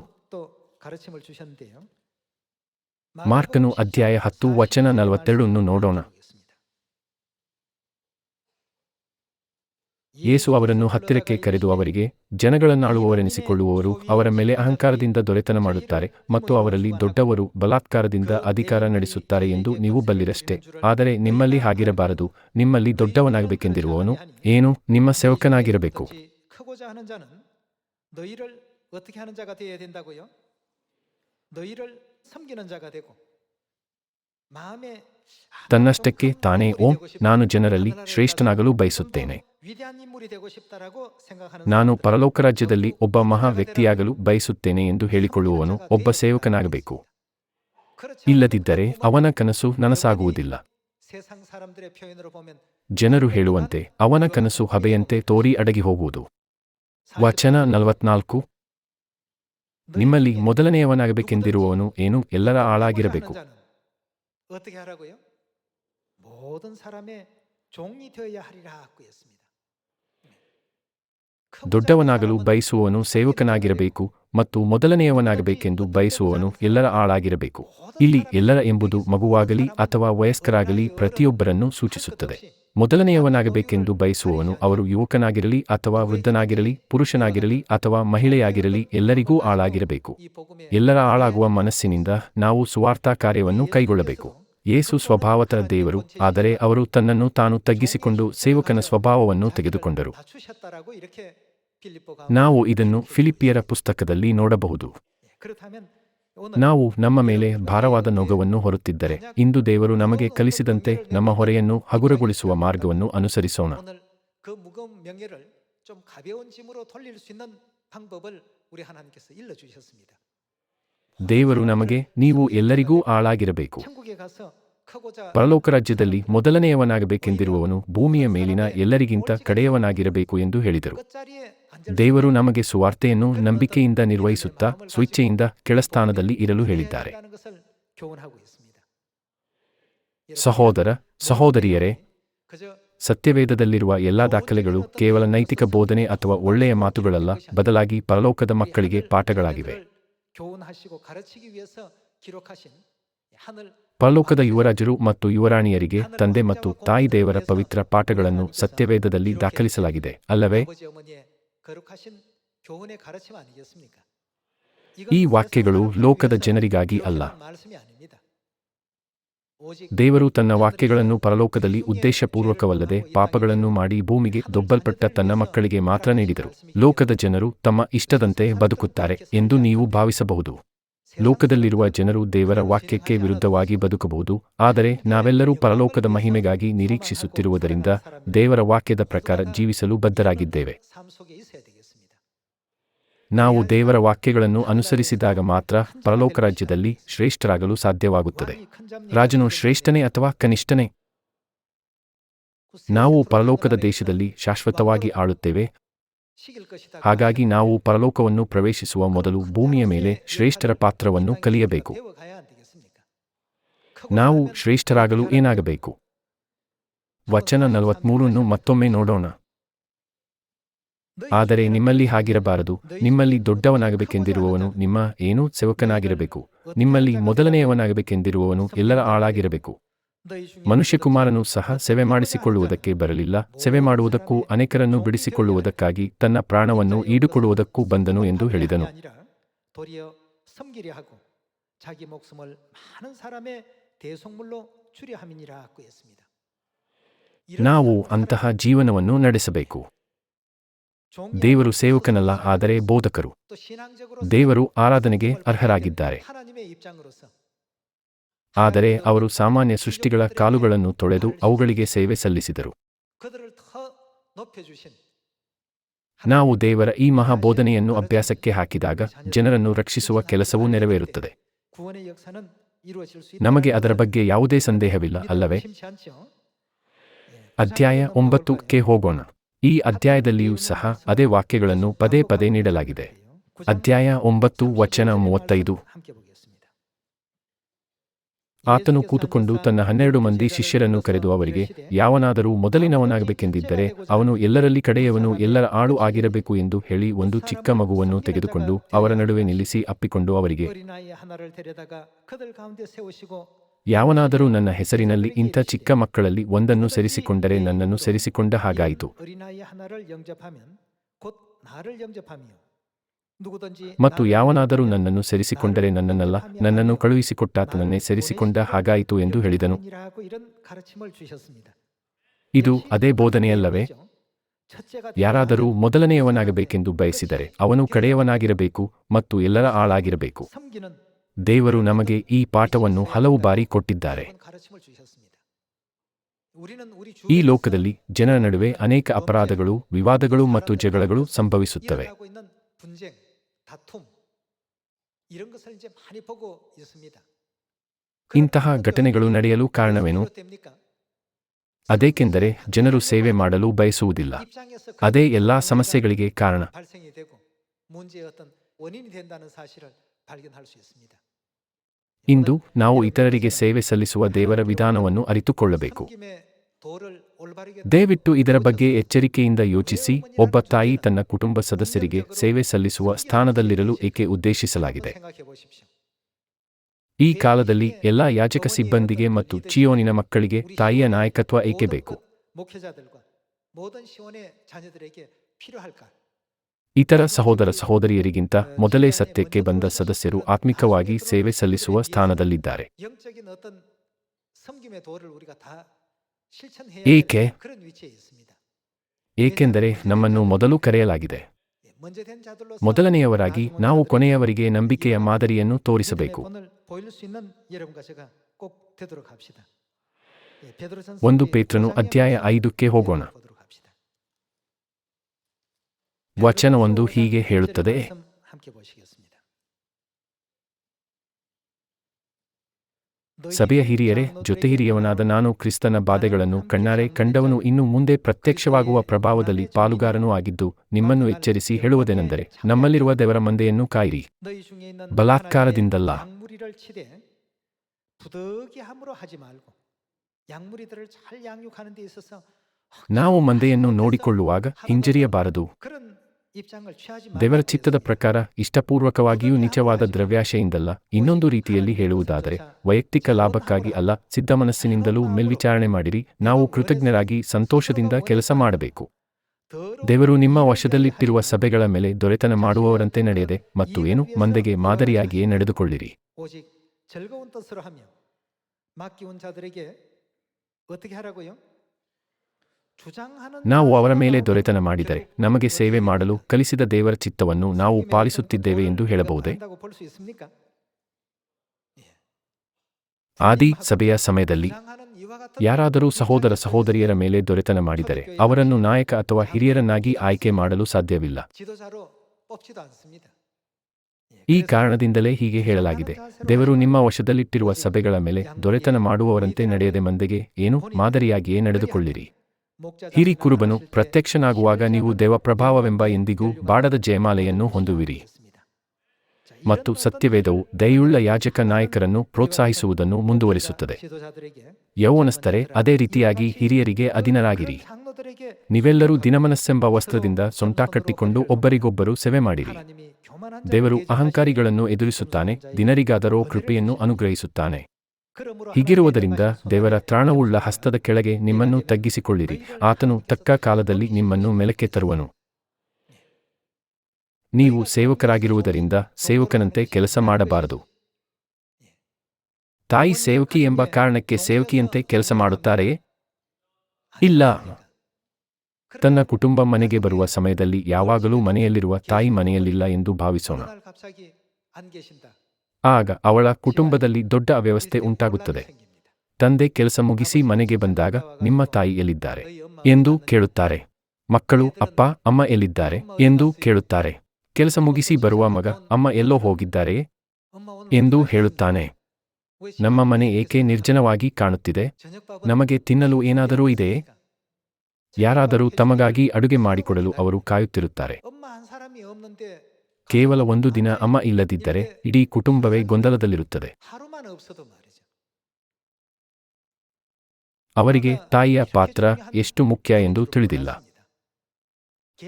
ಮಾರ್ಕನು ಅಧ್ಯಾಯ ಹತ್ತು ವಚನ ನಲವತ್ತೆರಡನ್ನು ನೋಡೋಣ. ಯೇಸು ಅವರನ್ನು ಹತ್ತಿರಕ್ಕೆ ಕರೆದು ಅವರಿಗೆ ಜನಗಳನ್ನಾಳುವವರೆನಿಸಿಕೊಳ್ಳುವವರು ಅವರ ಮೇಲೆ ಅಹಂಕಾರದಿಂದ ದೊರೆತನ ಮಾಡುತ್ತಾರೆ ಮತ್ತು ಅವರಲ್ಲಿ ದೊಡ್ಡವರು ಬಲಾತ್ಕಾರದಿಂದ ಅಧಿಕಾರ ನಡೆಸುತ್ತಾರೆ ಎಂದು ನೀವು ಬಲ್ಲಿರಷ್ಟೇ. ಆದರೆ ನಿಮ್ಮಲ್ಲಿ ಹಾಗಿರಬಾರದು, ನಿಮ್ಮಲ್ಲಿ ದೊಡ್ಡವನಾಗಬೇಕೆಂದಿರುವವನು ಏನು? ನಿಮ್ಮ ಸೇವಕನಾಗಿರಬೇಕು. ತನ್ನಷ್ಟಕ್ಕೆ ತಾನೇ ಓಂ, ನಾನು ಜನರಲ್ಲಿ ಶ್ರೇಷ್ಠನಾಗಲು ಬಯಸುತ್ತೇನೆ. 위대한 인물이 되고 싶다라고 생각하는 ನಾನು 사람들. ಪರಲೋಕ ರಾಜ್ಯದಲ್ಲಿ ಒಬ್ಬ ಮಹಾ ವ್ಯಕ್ತಿಯಾಗಲು ಬಯಸುತ್ತೇನೆ ಎಂದು ಹೇಳಿಕೊಳ್ಳುವವನು ಒಬ್ಬ ಸೇವಕನಾಗಬೇಕು 그렇지 ಇಲ್ಲದಿದ್ದರೆ ಅವನ ಕನಸು ನನಸಾಗುವುದಿಲ್ಲ 세상 사람들의 표현으로 보면 ಜನರು ಹೇಳುವಂತೆ ಅವನ ಕನಸು ಹಬೆಯಂತೆ ತೋರಿ ಅಡಗಿ ಹೋಗುವುದು ವಚನ ನಲವತ್ನಾಲ್ಕು ನಿಮ್ಮಲ್ಲಿ ಮೊದಲನೆಯವನಾಗಬೇಕೆಂದಿರುವವನು ಏನು ಎಲ್ಲರ ಆಳಾಗಿರಬೇಕು 자는 어떻게 하라고요? 모든 사람의 종이 되어야 하리라 하고 했습니다. ದೊಡ್ಡವನಾಗಲು ಬಯಸುವವನು ಸೇವಕನಾಗಿರಬೇಕು ಮತ್ತು ಮೊದಲನೆಯವನಾಗಬೇಕೆಂದು ಬಯಸುವವನು ಎಲ್ಲರ ಆಳಾಗಿರಬೇಕು. ಇಲ್ಲಿ ಎಲ್ಲರ ಎಂಬುದು ಮಗುವಾಗಲಿ ಅಥವಾ ವಯಸ್ಕರಾಗಲಿ ಪ್ರತಿಯೊಬ್ಬರನ್ನು ಸೂಚಿಸುತ್ತದೆ. ಮೊದಲನೆಯವನಾಗಬೇಕೆಂದು ಬಯಸುವವನು ಅವರು ಯುವಕನಾಗಿರಲಿ ಅಥವಾ ವೃದ್ಧನಾಗಿರಲಿ, ಪುರುಷನಾಗಿರಲಿ ಅಥವಾ ಮಹಿಳೆಯಾಗಿರಲಿ ಎಲ್ಲರಿಗೂ ಆಳಾಗಿರಬೇಕು. ಎಲ್ಲರ ಆಳಾಗುವ ಮನಸ್ಸಿನಿಂದ ನಾವು ಸುವಾರ್ಥಾ ಕಾರ್ಯವನ್ನು ಕೈಗೊಳ್ಳಬೇಕು. ಏಸು ಸ್ವಭಾವತ ದೇವರು, ಆದರೆ ಅವರು ತನ್ನನ್ನು ತಾನು ತಗ್ಗಿಸಿಕೊಂಡು ಸೇವಕನ ಸ್ವಭಾವವನ್ನು ತೆಗೆದುಕೊಂಡರು. ನಾವು ಇದನ್ನು ಫಿಲಿಪಿಯರ ಪುಸ್ತಕದಲ್ಲಿ ನೋಡಬಹುದು ನಾವು ನಮ್ಮ ಮೇಲೆ ಭಾರವಾದ ನೋಗವನ್ನು ಹೊರುತ್ತಿದ್ದರೆ ಇಂದು ದೇವರು ನಮಗೆ ಕಲಿಸಿದಂತೆ ನಮ್ಮ ಹೊರೆಯನ್ನು ಹಗುರಗೊಳಿಸುವ ಮಾರ್ಗವನ್ನು ಅನುಸರಿಸೋಣ ದೇವರು ನಮಗೆ ನೀವು ಎಲ್ಲರಿಗೂ ಆಳಾಗಿರಬೇಕು ಪರಲೋಕ ರಾಜ್ಯದಲ್ಲಿ ಮೊದಲನೆಯವನಾಗಬೇಕೆಂದಿರುವವನು ಭೂಮಿಯ ಮೇಲಿನ ಎಲ್ಲರಿಗಿಂತ ಕಡೆಯವನಾಗಿರಬೇಕು ಎಂದು ಹೇಳಿದರು ದೇವರು ನಮಗೆ ಸುವಾರ್ತೆಯನ್ನು ನಂಬಿಕೆಯಿಂದ ನಿರ್ವಹಿಸುತ್ತಾ ಸ್ವಿಚ್ಛೆಯಿಂದ ಕೆಳಸ್ಥಾನದಲ್ಲಿ ಇರಲು ಹೇಳಿದ್ದಾರೆ. ಸಹೋದರ, ಸಹೋದರಿಯರೇ, ಸತ್ಯವೇದದಲ್ಲಿರುವ ಎಲ್ಲಾ ದಾಖಲೆಗಳು ಕೇವಲ ನೈತಿಕ ಬೋಧನೆ ಅಥವಾ ಒಳ್ಳೆಯ ಮಾತುಗಳಲ್ಲ, ಬದಲಾಗಿ ಪರಲೋಕದ ಮಕ್ಕಳಿಗೆ ಪಾಠಗಳಾಗಿವೆ. ಪರಲೋಕದ ಯುವರಾಜರು ಮತ್ತು ಯುವರಾಣಿಯರಿಗೆ ತಂದೆ ಮತ್ತು ತಾಯಿ ದೇವರ ಪವಿತ್ರ ಪಾಠಗಳನ್ನು ಸತ್ಯವೇದದಲ್ಲಿ ದಾಖಲಿಸಲಾಗಿದೆ. ಅಲ್ಲವೇ? ಈ ವಾಕ್ಯಗಳು ಲೋಕದ ಜನರಿಗಾಗಿ ಅಲ್ಲ ದೇವರು ತನ್ನ ವಾಕ್ಯಗಳನ್ನು ಪರಲೋಕದಲ್ಲಿ ಉದ್ದೇಶಪೂರ್ವಕವಲ್ಲದೆ ಪಾಪಗಳನ್ನು ಮಾಡಿ ಭೂಮಿಗೆ ದೊಬ್ಬಲ್ಪಟ್ಟ ತನ್ನ ಮಕ್ಕಳಿಗೆ ಮಾತ್ರ ನೀಡಿದರು. ಲೋಕದ ಜನರು ತಮ್ಮ ಇಷ್ಟದಂತೆ ಬದುಕುತ್ತಾರೆ ಎಂದು ನೀವು ಭಾವಿಸಬಹುದು. ಲೋಕದಲ್ಲಿರುವ ಜನರು ದೇವರ ವಾಕ್ಯಕ್ಕೆ ವಿರುದ್ಧವಾಗಿ ಬದುಕಬಹುದು, ಆದರೆ ನಾವೆಲ್ಲರೂ ಪರಲೋಕದ ಮಹಿಮೆಗಾಗಿ ನಿರೀಕ್ಷಿಸುತ್ತಿರುವುದರಿಂದ ದೇವರ ವಾಕ್ಯದ ಪ್ರಕಾರ ಜೀವಿಸಲು ಬದ್ಧರಾಗಿದ್ದೇವೆ. ನಾವು ದೇವರ ವಾಕ್ಯಗಳನ್ನು ಅನುಸರಿಸಿದಾಗ ಮಾತ್ರ ಪರಲೋಕ ರಾಜ್ಯದಲ್ಲಿ ಶ್ರೇಷ್ಠರಾಗಲು ಸಾಧ್ಯವಾಗುತ್ತದೆ. ರಾಜನು ಶ್ರೇಷ್ಠನೇ ಅಥವಾ ಕನಿಷ್ಠನೇ? ನಾವು ಪರಲೋಕದ ದೇಶದಲ್ಲಿ ಶಾಶ್ವತವಾಗಿ ಆಳುತ್ತೇವೆ ಹಾಗಾಗಿ ನಾವು ಪರಲೋಕವನ್ನು ಪ್ರವೇಶಿಸುವ ಮೊದಲು ಭೂಮಿಯ ಮೇಲೆ ಶ್ರೇಷ್ಠರ ಪಾತ್ರವನ್ನು ಕಲಿಯಬೇಕು. ನಾವು ಶ್ರೇಷ್ಠರಾಗಲು ಏನಾಗಬೇಕು? ವಚನ ನಲವತ್ಮೂರನ್ನು ಮತ್ತೊಮ್ಮೆ ನೋಡೋಣ. ಆದರೆ ನಿಮ್ಮಲ್ಲಿ ಹಾಗಿರಬಾರದು. ನಿಮ್ಮಲ್ಲಿ ದೊಡ್ಡವನಾಗಬೇಕೆಂದಿರುವವನು ನಿಮ್ಮ ಏನೂ ಸೇವಕನಾಗಿರಬೇಕು. ನಿಮ್ಮಲ್ಲಿ ಮೊದಲನೆಯವನಾಗಬೇಕೆಂದಿರುವವನು ಎಲ್ಲರ ಆಳಾಗಿರಬೇಕು. ಮನುಷ್ಯಕುಮಾರನು ಸಹ ಸೇವೆ ಮಾಡಿಸಿಕೊಳ್ಳುವುದಕ್ಕೆ ಬರಲಿಲ್ಲ. ಸೇವೆ ಮಾಡುವುದಕ್ಕೂ ಅನೇಕರನ್ನು ಬಿಡಿಸಿಕೊಳ್ಳುವುದಕ್ಕಾಗಿ ತನ್ನ ಪ್ರಾಣವನ್ನು ಈಡುಕೊಳ್ಳುವುದಕ್ಕೂ ಬಂದನು ಎಂದು ಹೇಳಿದನು. ನಾವು ಅಂತಹ ಜೀವನವನ್ನು ನಡೆಸಬೇಕು. ದೇವರು ಸೇವಕನಲ್ಲ, ಆದರೆ ಬೋಧಕರು. ದೇವರು ಆರಾಧನೆಗೆ ಅರ್ಹರಾಗಿದ್ದಾರೆ. ಆದರೆ ಅವರು ಸಾಮಾನ್ಯ ಸೃಷ್ಟಿಗಳ ಕಾಲುಗಳನ್ನು ತೊಳೆದು ಅವುಗಳಿಗೆ ಸೇವೆ ಸಲ್ಲಿಸಿದರು. ನಾವು ದೇವರ ಈ ಮಹಾಬೋಧನೆಯನ್ನು ಅಭ್ಯಾಸಕ್ಕೆ ಹಾಕಿದಾಗ ಜನರನ್ನು ರಕ್ಷಿಸುವ ಕೆಲಸವೂ ನೆರವೇರುತ್ತದೆ. ನಮಗೆ ಅದರ ಬಗ್ಗೆ ಯಾವುದೇ ಸಂದೇಹವಿಲ್ಲ, ಅಲ್ಲವೇ? ಅಧ್ಯಾಯ ಒಂಬತ್ತು ಹೋಗೋಣ. ಈ ಅಧ್ಯಾಯದಲ್ಲಿಯೂ ಸಹ ಅದೇ ವಾಕ್ಯಗಳನ್ನು ಪದೇ ಪದೇ ನೀಡಲಾಗಿದೆ. ಅಧ್ಯಾಯ ಒಂಬತ್ತು, ವಚನ ಮೂವತ್ತೈದು. ಆತನು ಕೂತುಕೊಂಡು ತನ್ನ ಹನ್ನೆರಡು ಮಂದಿ ಶಿಷ್ಯರನ್ನು ಕರೆದು ಅವರಿಗೆ, ಯಾವನಾದರೂ ಮೊದಲಿನವನಾಗಬೇಕೆಂದಿದ್ದರೆ ಅವನು ಎಲ್ಲರಲ್ಲಿ ಕಡೆಯವನು ಎಲ್ಲರ ಆಳು ಆಗಿರಬೇಕು ಎಂದು ಹೇಳಿ ಒಂದು ಚಿಕ್ಕ ಮಗುವನ್ನು ತೆಗೆದುಕೊಂಡು ಅವರ ನಡುವೆ ನಿಲ್ಲಿಸಿ ಅಪ್ಪಿಕೊಂಡು ಅವರಿಗೆ, ಯಾವನಾದರೂ ನನ್ನ ಹೆಸರಿನಲ್ಲಿ ಇಂಥ ಚಿಕ್ಕ ಮಕ್ಕಳಲ್ಲಿ ಒಂದನ್ನು ಸೇರಿಸಿಕೊಂಡರೆ ನನ್ನನ್ನು ಸೇರಿಸಿಕೊಂಡ ಹಾಗಾಯಿತು. ಮತ್ತು ಯಾವನಾದರೂ ನನ್ನನ್ನು ಸೆರಿಸಿಕೊಂಡರೆ ನನ್ನನ್ನಲ್ಲ ನನ್ನನ್ನು ಕಳುಹಿಸಿಕೊಟ್ಟಾತನನ್ನೇ ಸೆರಿಸಿಕೊಂಡ ಹಾಗಾಯಿತು ಎಂದು ಹೇಳಿದನು. ಇದು ಅದೇ ಬೋಧನೆಯಲ್ಲವೇ? ಯಾರಾದರೂ ಮೊದಲನೆಯವನಾಗಬೇಕೆಂದು ಬಯಸಿದರೆ ಅವನು ಕಡೆಯವನಾಗಿರಬೇಕು ಮತ್ತು ಎಲ್ಲರ ಆಳಾಗಿರಬೇಕು. ದೇವರು ನಮಗೆ ಈ ಪಾಠವನ್ನು ಹಲವು ಬಾರಿ ಕೊಟ್ಟಿದ್ದಾರೆ. ಈ ಲೋಕದಲ್ಲಿ ಜನರ ನಡುವೆ ಅನೇಕ ಅಪರಾಧಗಳು ವಿವಾದಗಳು ಮತ್ತು ಜಗಳಗಳು ಸಂಭವಿಸುತ್ತವೆ. 다툼 ಇಂತಹ ಘಟನೆಗಳು ನಡೆಯಲು ಕಾರಣವೇನು? ಅದೇಕೆಂದರೆ ಜನರು ಸೇವೆ ಮಾಡಲು ಬಯಸುವುದಿಲ್ಲ. ಅದೇ ಎಲ್ಲಾ ಸಮಸ್ಯೆಗಳಿಗೆ ಕಾರಣ. ಇಂದು ನಾವು ಇತರರಿಗೆ ಸೇವೆ ಸಲ್ಲಿಸುವ ದೇವರ ವಿಧಾನವನ್ನು ಅರಿತುಕೊಳ್ಳಬೇಕು. ದಯವಿಟ್ಟು ಇದರ ಬಗ್ಗೆ ಎಚ್ಚರಿಕೆಯಿಂದ ಯೋಚಿಸಿ, ಒಬ್ಬ ತಾಯಿ ತನ್ನ ಕುಟುಂಬ ಸದಸ್ಯರಿಗೆ ಸೇವೆ ಸಲ್ಲಿಸುವ ಸ್ಥಾನದಲ್ಲಿರಲು ಏಕೆ ಉದ್ದೇಶಿಸಲಾಗಿದೆ? ಈ ಕಾಲದಲ್ಲಿ ಎಲ್ಲಾ ಯಾಜಕ ಸಿಬ್ಬಂದಿಗೆ ಮತ್ತು ಚಿಯೋನಿನ ಮಕ್ಕಳಿಗೆ ತಾಯಿಯ ನಾಯಕತ್ವ ಏಕೆ ಬೇಕು? ಇತರ ಸಹೋದರ ಸಹೋದರಿಯರಿಗಿಂತ ಮೊದಲೇ ಸತ್ಯಕ್ಕೆ ಬಂದ ಸದಸ್ಯರು ಆತ್ಮಿಕವಾಗಿ ಸೇವೆ ಸಲ್ಲಿಸುವ ಸ್ಥಾನದಲ್ಲಿದ್ದಾರೆ. ಏಕೆ? ಏಕೆಂದರೆ ನಮ್ಮನ್ನು ಮೊದಲು ಕರೆಯಲಾಗಿದೆ. ಮೊದಲನೆಯವರಾಗಿ ನಾವು ಕೊನೆಯವರಿಗೆ ನಂಬಿಕೆಯ ಮಾದರಿಯನ್ನು ತೋರಿಸಬೇಕು. ಒಂದು ಪೇತ್ರನು ಅಧ್ಯಾಯ ಐದಕ್ಕೆ ಹೋಗೋಣ. ವಚನವೊಂದು ಹೀಗೆ ಹೇಳುತ್ತದೆ. ಸಭೆಯ ಹಿರಿಯರೇ ಜೊತೆ ಹಿರಿಯವನಾದ ನಾನು ಕ್ರಿಸ್ತನ ಬಾಧೆಗಳನ್ನು ಕಣ್ಣಾರೆ ಕಂಡವನು ಇನ್ನು ಮುಂದೆ ಪ್ರತ್ಯಕ್ಷವಾಗುವ ಪ್ರಭಾವದಲ್ಲಿ ಪಾಲುಗಾರನೂ ಆಗಿದ್ದು ನಿಮ್ಮನ್ನು ಎಚ್ಚರಿಸಿ ಹೇಳುವುದೇನೆಂದರೆ, ನಮ್ಮಲ್ಲಿರುವ ದೇವರ ಮಂದೆಯನ್ನು ಕಾಯಿರಿ. ಬಲಾತ್ಕಾರದಿಂದಲ್ಲ. ನಾವು ಮಂದೆಯನ್ನು ನೋಡಿಕೊಳ್ಳುವಾಗ ಹಿಂಜರಿಯಬಾರದು. ದೇವರ 말라고 ಚಿತ್ತದ 했습니다. ಪ್ರಕಾರ ಇಷ್ಟಪೂರ್ವಕವಾಗಿಯೂ ನಿಜವಾದ ದ್ರವ್ಯಾಶೆಯಿಂದಲ್ಲ ಇನ್ನೊಂದು ರೀತಿಯಲ್ಲಿ ಹೇಳುವುದಾದರೆ ವೈಯಕ್ತಿಕ ಲಾಭಕ್ಕಾಗಿ ಅಲ್ಲ ಸಿದ್ಧ ಮನಸ್ಸಿನಿಂದಲೂ ಮೇಲ್ವಿಚಾರಣೆ ಮಾಡಿರಿ ನಾವು ಕೃತಜ್ಞರಾಗಿ ಸಂತೋಷದಿಂದ ಕೆಲಸ ಮಾಡಬೇಕು 더러운 ದೇವರು ನಿಮ್ಮ ವಶದಲ್ಲಿಟ್ಟಿರುವ ಸಭೆಗಳ ಮೇಲೆ ದೊರೆತನ ಮಾಡುವವರಂತೆ ನಡೆಯದೆ ಮತ್ತು ಏನು ಮಂದೆಗೆ ಮಾದರಿಯಾಗಿಯೇ ನಡೆದುಕೊಳ್ಳಿರಿ 오직 즐거운 뜻으로 하며 맡기운 자들에게 어떻게 하라고요? ನಾವು ಅವರ ಮೇಲೆ ದೊರೆತನ ಮಾಡಿದರೆ ನಮಗೆ ಸೇವೆ ಮಾಡಲು ಕಲಿಸಿದ ದೇವರ ಚಿತ್ತವನ್ನು ನಾವು ಪಾಲಿಸುತ್ತಿದ್ದೇವೆ ಎಂದು ಹೇಳಬಹುದೇ ಆದಿ ಸಭೆಯ ಸಮಯದಲ್ಲಿ ಯಾರಾದರೂ ಸಹೋದರ ಸಹೋದರಿಯರ ಮೇಲೆ ದೊರೆತನ ಮಾಡಿದರೆ ಅವರನ್ನು ನಾಯಕ ಅಥವಾ ಹಿರಿಯರನ್ನಾಗಿ ಆಯ್ಕೆ ಮಾಡಲು ಸಾಧ್ಯವಿಲ್ಲ ಈ ಕಾರಣದಿಂದಲೇ ಹೀಗೆ ಹೇಳಲಾಗಿದೆ ದೇವರು ನಿಮ್ಮ ವಶದಲ್ಲಿಟ್ಟಿರುವ ಸಭೆಗಳ ಮೇಲೆ ದೊರೆತನ ಮಾಡುವವರಂತೆ ನಡೆಯದೆ ಮಂದಿಗೆ ಏನು ಮಾದರಿಯಾಗಿಯೇ ನಡೆದುಕೊಳ್ಳಿರಿ ಹಿರಿಕುರುಬನು ಪ್ರತ್ಯಕ್ಷನಾಗುವಾಗ ನೀವು ದೇವಪ್ರಭಾವವೆಂಬ ಎಂದಿಗೂ ಬಾಡದ ಜಯಮಾಲೆಯನ್ನು ಹೊಂದುವಿರಿ. ಮತ್ತು ಸತ್ಯವೇದವು ದಯುಳ್ಳ ಯಾಜಕ ನಾಯಕರನ್ನು ಪ್ರೋತ್ಸಾಹಿಸುವುದನ್ನು ಮುಂದುವರಿಸುತ್ತದೆ. ಯೌವನಸ್ಥರೆ ಅದೇ ರೀತಿಯಾಗಿ ಹಿರಿಯರಿಗೆ ಅಧೀನರಾಗಿರಿ. ನೀವೆಲ್ಲರೂ ದಿನಮನಸ್ಸೆಂಬ ವಸ್ತ್ರದಿಂದ ಸೊಂಟ ಕಟ್ಟಿಕೊಂಡು ಒಬ್ಬರಿಗೊಬ್ಬರು ಸೇವೆ ಮಾಡಿರಿ. ದೇವರು ಅಹಂಕಾರಿಗಳನ್ನು ಎದುರಿಸುತ್ತಾನೆ ದಿನರಿಗಾದರೂ ಕೃಪೆಯನ್ನು ಅನುಗ್ರಹಿಸುತ್ತಾನೆ. ಹೀಗಿರುವುದರಿಂದ ದೇವರ ತ್ರಾಣವುಳ್ಳ ಹಸ್ತದ ಕೆಳಗೆ ನಿಮ್ಮನ್ನು ತಗ್ಗಿಸಿಕೊಳ್ಳಿರಿ. ಆತನು ತಕ್ಕ ಕಾಲದಲ್ಲಿ ನಿಮ್ಮನ್ನು ಮೆಲಕ್ಕೆ ತರುವನು. ನೀವು ಸೇವಕರಾಗಿರುವುದರಿಂದ ಸೇವಕನಂತೆ ಕೆಲಸ ಮಾಡಬಾರದು. ತಾಯಿ ಸೇವಕಿ ಎಂಬ ಕಾರಣಕ್ಕೆ ಸೇವಕಿಯಂತೆ ಕೆಲಸ ಮಾಡುತ್ತಾರೆಯೇ? ಇಲ್ಲ. ತನ್ನ ಕುಟುಂಬ ಮನೆಗೆ ಬರುವ ಸಮಯದಲ್ಲಿ ಯಾವಾಗಲೂ ಮನೆಯಲ್ಲಿರುವ ತಾಯಿ ಮನೆಯಲ್ಲಿಲ್ಲ ಎಂದು ಭಾವಿಸೋಣ. ಆಗ ಅವಳ ಕುಟುಂಬದಲ್ಲಿ ದೊಡ್ಡ ಅವ್ಯವಸ್ಥೆ ಉಂಟಾಗುತ್ತದೆ. ತಂದೆ ಕೆಲಸ ಮುಗಿಸಿ ಮನೆಗೆ ಬಂದಾಗ ನಿಮ್ಮ ತಾಯಿ ಎಲ್ಲಿದ್ದಾರೆ? ಎಂದು ಕೇಳುತ್ತಾರೆ. ಮಕ್ಕಳು, ಅಪ್ಪ, ಅಮ್ಮ ಎಲ್ಲಿದ್ದಾರೆ? ಎಂದು ಕೇಳುತ್ತಾರೆ. ಕೆಲಸ ಮುಗಿಸಿ ಬರುವ ಮಗ, ಅಮ್ಮ ಎಲ್ಲೋ ಹೋಗಿದ್ದಾರೆ? ಎಂದು ಹೇಳುತ್ತಾನೆ. ನಮ್ಮ ಮನೆ ಏಕೆ ನಿರ್ಜನವಾಗಿ ಕಾಣುತ್ತಿದೆ? ನಮಗೆ ತಿನ್ನಲು ಏನಾದರೂ ಇದೆಯೇ ಯಾರಾದರೂ ತಮಗಾಗಿ ಅಡುಗೆ ಮಾಡಿಕೊಡಲು ಅವರು ಕಾಯುತ್ತಿರುತ್ತಾರೆ. ಕೇವಲ ಒಂದು ದಿನ ಅಮ್ಮ ಇಲ್ಲದಿದ್ದರೆ ಇಡೀ ಕುಟುಂಬವೇ ಗೊಂದಲದಲ್ಲಿರುತ್ತದೆ. ಅವರಿಗೆ ತಾಯಿಯ ಪಾತ್ರ ಎಷ್ಟು ಮುಖ್ಯ ಎಂದು ತಿಳಿದಿಲ್ಲ.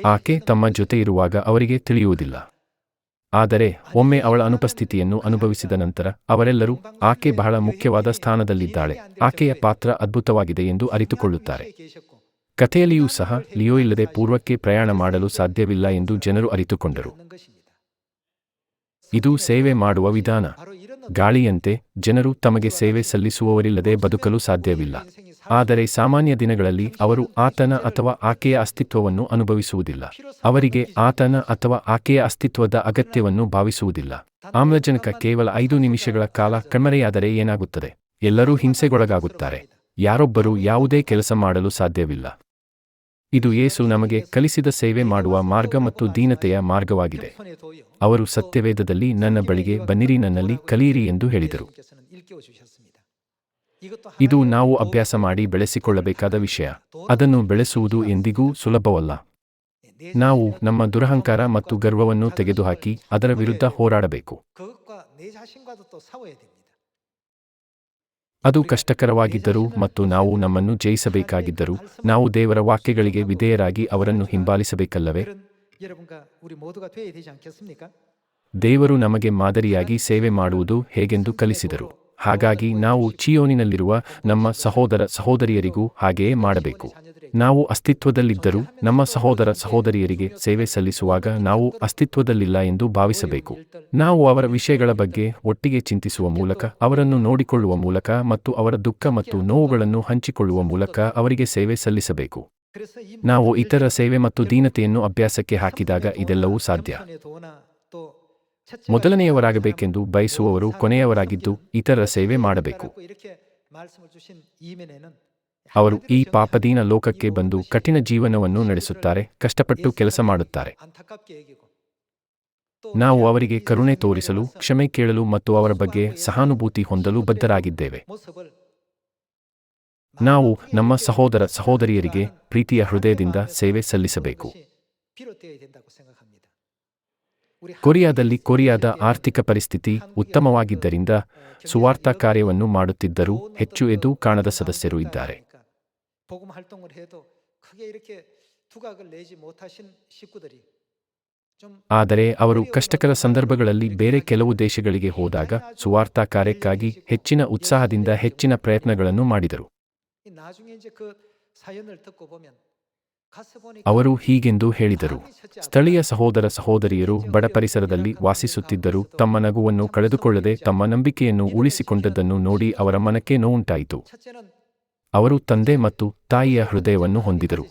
ಆಕೆ ತಮ್ಮ ಜೊತೆ ಇರುವಾಗ ಅವರಿಗೆ ತಿಳಿಯುವುದಿಲ್ಲ. ಆದರೆ ಒಮ್ಮೆ ಅವಳ ಅನುಪಸ್ಥಿತಿಯನ್ನು ಅನುಭವಿಸಿದ ನಂತರ ಅವರೆಲ್ಲರೂ ಆಕೆ ಬಹಳ ಮುಖ್ಯವಾದ ಸ್ಥಾನದಲ್ಲಿದ್ದಾಳೆ. ಆಕೆಯ ಪಾತ್ರ ಅದ್ಭುತವಾಗಿದೆ ಎಂದು ಅರಿತುಕೊಳ್ಳುತ್ತಾರೆ. ಕಥೆಯಲ್ಲಿಯೂ ಸಹ ಲಿಯೋ ಇಲ್ಲದೆ ಪೂರ್ವಕ್ಕೆ ಪ್ರಯಾಣ ಮಾಡಲು ಸಾಧ್ಯವಿಲ್ಲ ಎಂದು ಜನರು ಅರಿತುಕೊಂಡರು. ಇದು ಸೇವೆ ಮಾಡುವ ವಿಧಾನ. ಗಾಳಿಯಂತೆ ಜನರು ತಮಗೆ ಸೇವೆ ಸಲ್ಲಿಸುವವರಿಲ್ಲದೆ ಬದುಕಲು ಸಾಧ್ಯವಿಲ್ಲ. ಆದರೆ ಸಾಮಾನ್ಯ ದಿನಗಳಲ್ಲಿ ಅವರು ಆತನ ಅಥವಾ ಆಕೆಯ ಅಸ್ತಿತ್ವವನ್ನು ಅನುಭವಿಸುವುದಿಲ್ಲ. ಅವರಿಗೆ ಆತನ ಅಥವಾ ಆಕೆಯ ಅಸ್ತಿತ್ವದ ಅಗತ್ಯವನ್ನು ಭಾವಿಸುವುದಿಲ್ಲ. ಆಮ್ಲಜನಕ ಕೇವಲ ಐದು ನಿಮಿಷಗಳ ಕಾಲ ಕಣ್ಮರೆಯಾದರೆ ಏನಾಗುತ್ತದೆ? ಎಲ್ಲರೂ ಹಿಂಸೆಗೊಳಗಾಗುತ್ತಾರೆ. ಯಾರೊಬ್ಬರೂ ಯಾವುದೇ ಕೆಲಸ ಮಾಡಲು ಸಾಧ್ಯವಿಲ್ಲ. ಇದು ಯೇಸು ನಮಗೆ ಕಲಿಸಿದ ಸೇವೆ ಮಾಡುವ ಮಾರ್ಗ ಮತ್ತು ದೀನತೆಯ ಮಾರ್ಗವಾಗಿದೆ. ಅವರು ಸತ್ಯವೇದದಲ್ಲಿ ನನ್ನ ಬಳಿಗೆ ಬನ್ನಿರಿ, ನನ್ನಲ್ಲಿ ಕಲಿಯಿರಿ ಎಂದು ಹೇಳಿದರು. ಇದು ನಾವು ಅಭ್ಯಾಸ ಮಾಡಿ ಬೆಳೆಸಿಕೊಳ್ಳಬೇಕಾದ ವಿಷಯ. ಅದನ್ನು ಬೆಳೆಸುವುದು ಎಂದಿಗೂ ಸುಲಭವಲ್ಲ. ನಾವು ನಮ್ಮ ದುರಹಂಕಾರ ಮತ್ತು ಗರ್ವವನ್ನು ತೆಗೆದುಹಾಕಿ ಅದರ ವಿರುದ್ಧ ಹೋರಾಡಬೇಕು. ಅದು ಕಷ್ಟಕರವಾಗಿದ್ದರೂ ಮತ್ತು ನಾವು ನಮ್ಮನ್ನು ಜಯಿಸಬೇಕಾಗಿದ್ದರೂ ನಾವು ದೇವರ ವಾಕ್ಯಗಳಿಗೆ ವಿಧೇಯರಾಗಿ ಅವರನ್ನು ಹಿಂಬಾಲಿಸಬೇಕಲ್ಲವೇ? ದೇವರು ನಮಗೆ ಮಾದರಿಯಾಗಿ ಸೇವೆ ಮಾಡುವುದು ಹೇಗೆಂದು ಕಲಿಸಿದರು. ಹಾಗಾಗಿ ನಾವು ಚಿಯೋನಿನಲ್ಲಿರುವ ನಮ್ಮ ಸಹೋದರ ಸಹೋದರಿಯರಿಗೂ ಹಾಗೆಯೇ ಮಾಡಬೇಕು. ನಾವು ಅಸ್ತಿತ್ವದಲ್ಲಿದ್ದರೂ ನಮ್ಮ ಸಹೋದರ ಸಹೋದರಿಯರಿಗೆ ಸೇವೆ ಸಲ್ಲಿಸುವಾಗ ನಾವು ಅಸ್ತಿತ್ವದಲ್ಲಿಲ್ಲ ಎಂದು ಭಾವಿಸಬೇಕು. ನಾವು ಅವರ ವಿಷಯಗಳ ಬಗ್ಗೆ ಒಟ್ಟಿಗೆ ಚಿಂತಿಸುವ ಮೂಲಕ, ಅವರನ್ನು ನೋಡಿಕೊಳ್ಳುವ ಮೂಲಕ ಮತ್ತು ಅವರ ದುಃಖ ಮತ್ತು ನೋವುಗಳನ್ನು ಹಂಚಿಕೊಳ್ಳುವ ಮೂಲಕ ಅವರಿಗೆ ಸೇವೆ ಸಲ್ಲಿಸಬೇಕು. ನಾವು ಇತರ ಸೇವೆ ಮತ್ತು ದೀನತೆಯನ್ನು ಅಭ್ಯಾಸಕ್ಕೆ ಹಾಕಿದಾಗ ಇದೆಲ್ಲವೂ ಸಾಧ್ಯ. ಮೊದಲನೆಯವರಾಗಬೇಕೆಂದು ಬಯಸುವವರು ಕೊನೆಯವರಾಗಿದ್ದು ಇತರರ ಸೇವೆ ಮಾಡಬೇಕು. ಅವರು ಈ ಪಾಪದೀನ ಲೋಕಕ್ಕೆ ಬಂದು ಕಠಿಣ ಜೀವನವನ್ನು ನಡೆಸುತ್ತಾರೆ ಕಷ್ಟಪಟ್ಟು ಕೆಲಸ ಮಾಡುತ್ತಾರೆ. ನಾವು ಅವರಿಗೆ ಕರುಣೆ ತೋರಿಸಲು ಕ್ಷಮೆ ಕೇಳಲು ಮತ್ತು ಅವರ ಬಗ್ಗೆ ಸಹಾನುಭೂತಿ ಹೊಂದಲು ಬದ್ಧರಾಗಿದ್ದೇವೆ. ನಾವು ನಮ್ಮ ಸಹೋದರ ಸಹೋದರಿಯರಿಗೆ ಪ್ರೀತಿಯ ಹೃದಯದಿಂದ ಸೇವೆ ಸಲ್ಲಿಸಬೇಕು. ಕೊರಿಯಾದಲ್ಲಿ ಕೊರಿಯಾದ ಆರ್ಥಿಕ ಪರಿಸ್ಥಿತಿ ಉತ್ತಮವಾಗಿದ್ದರಿಂದ ಸುವಾರ್ತಾ ಕಾರ್ಯವನ್ನು ಮಾಡುತ್ತಿದ್ದರೂ ಹೆಚ್ಚು ಎದು ಕಾಣದ ಸದಸ್ಯರು ಇದ್ದಾರೆ. ಆದರೆ ಅವರು ಕಷ್ಟಕರ ಸಂದರ್ಭಗಳಲ್ಲಿ ಬೇರೆ ಕೆಲವು ದೇಶಗಳಿಗೆ ಹೋದಾಗ ಸುವಾರ್ತಾ ಕಾರ್ಯಕ್ಕಾಗಿ ಹೆಚ್ಚಿನ ಉತ್ಸಾಹದಿಂದ ಹೆಚ್ಚಿನ ಪ್ರಯತ್ನಗಳನ್ನು ಮಾಡಿದರು. ಅವರು ಹೀಗೆಂದು ಹೇಳಿದರು. ಸ್ಥಳೀಯ ಸಹೋದರ ಸಹೋದರಿಯರು ಬಡ ಪರಿಸರದಲ್ಲಿ ವಾಸಿಸುತ್ತಿದ್ದರು ತಮ್ಮ ನಗುವನ್ನು ಕಳೆದುಕೊಳ್ಳದೆ ತಮ್ಮ ನಂಬಿಕೆಯನ್ನು ಉಳಿಸಿಕೊಂಡದ್ದನ್ನು ನೋಡಿ ಅವರ ಮನಕ್ಕೆ ನೋವುಂಟಾಯಿತು. ಅವರು ತಂದೆ ಮತ್ತು ತಾಯಿಯ ಹೃದಯವನ್ನು ಹೊಂದಿದರು.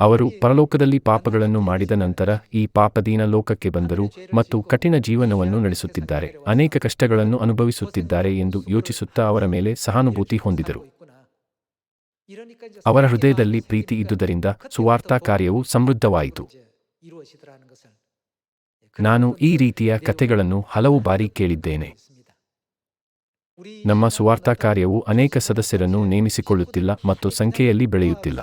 ಅವರು ಪರಲೋಕದಲ್ಲಿ ಪಾಪಗಳನ್ನು ಮಾಡಿದ ನಂತರ ಈ ಪಾಪದೀನ ಲೋಕಕ್ಕೆ ಬಂದರು ಮತ್ತು ಕಠಿಣ ಜೀವನವನ್ನು ನಡೆಸುತ್ತಿದ್ದಾರೆ. ಅನೇಕ ಕಷ್ಟಗಳನ್ನು ಅನುಭವಿಸುತ್ತಿದ್ದಾರೆ ಎಂದು ಯೋಚಿಸುತ್ತಾ ಅವರ ಮೇಲೆ ಸಹಾನುಭೂತಿ ಹೊಂದಿದರು. ಅವರ ಹೃದಯದಲ್ಲಿ ಪ್ರೀತಿ ಇದ್ದುದರಿಂದ ಸುವಾರ್ತಾ ಕಾರ್ಯವು ಸಮೃದ್ಧವಾಯಿತು. ನಾನು ಈ ರೀತಿಯ ಕಥೆಗಳನ್ನು ಹಲವು ಬಾರಿ ಕೇಳಿದ್ದೇನೆ. ನಮ್ಮ ಸುವಾರ್ತಾ ಕಾರ್ಯವು ಅನೇಕ ಸದಸ್ಯರನ್ನು ನೇಮಿಸಿಕೊಳ್ಳುತ್ತಿಲ್ಲ ಮತ್ತು ಸಂಖ್ಯೆಯಲ್ಲಿ ಬೆಳೆಯುತ್ತಿಲ್ಲ.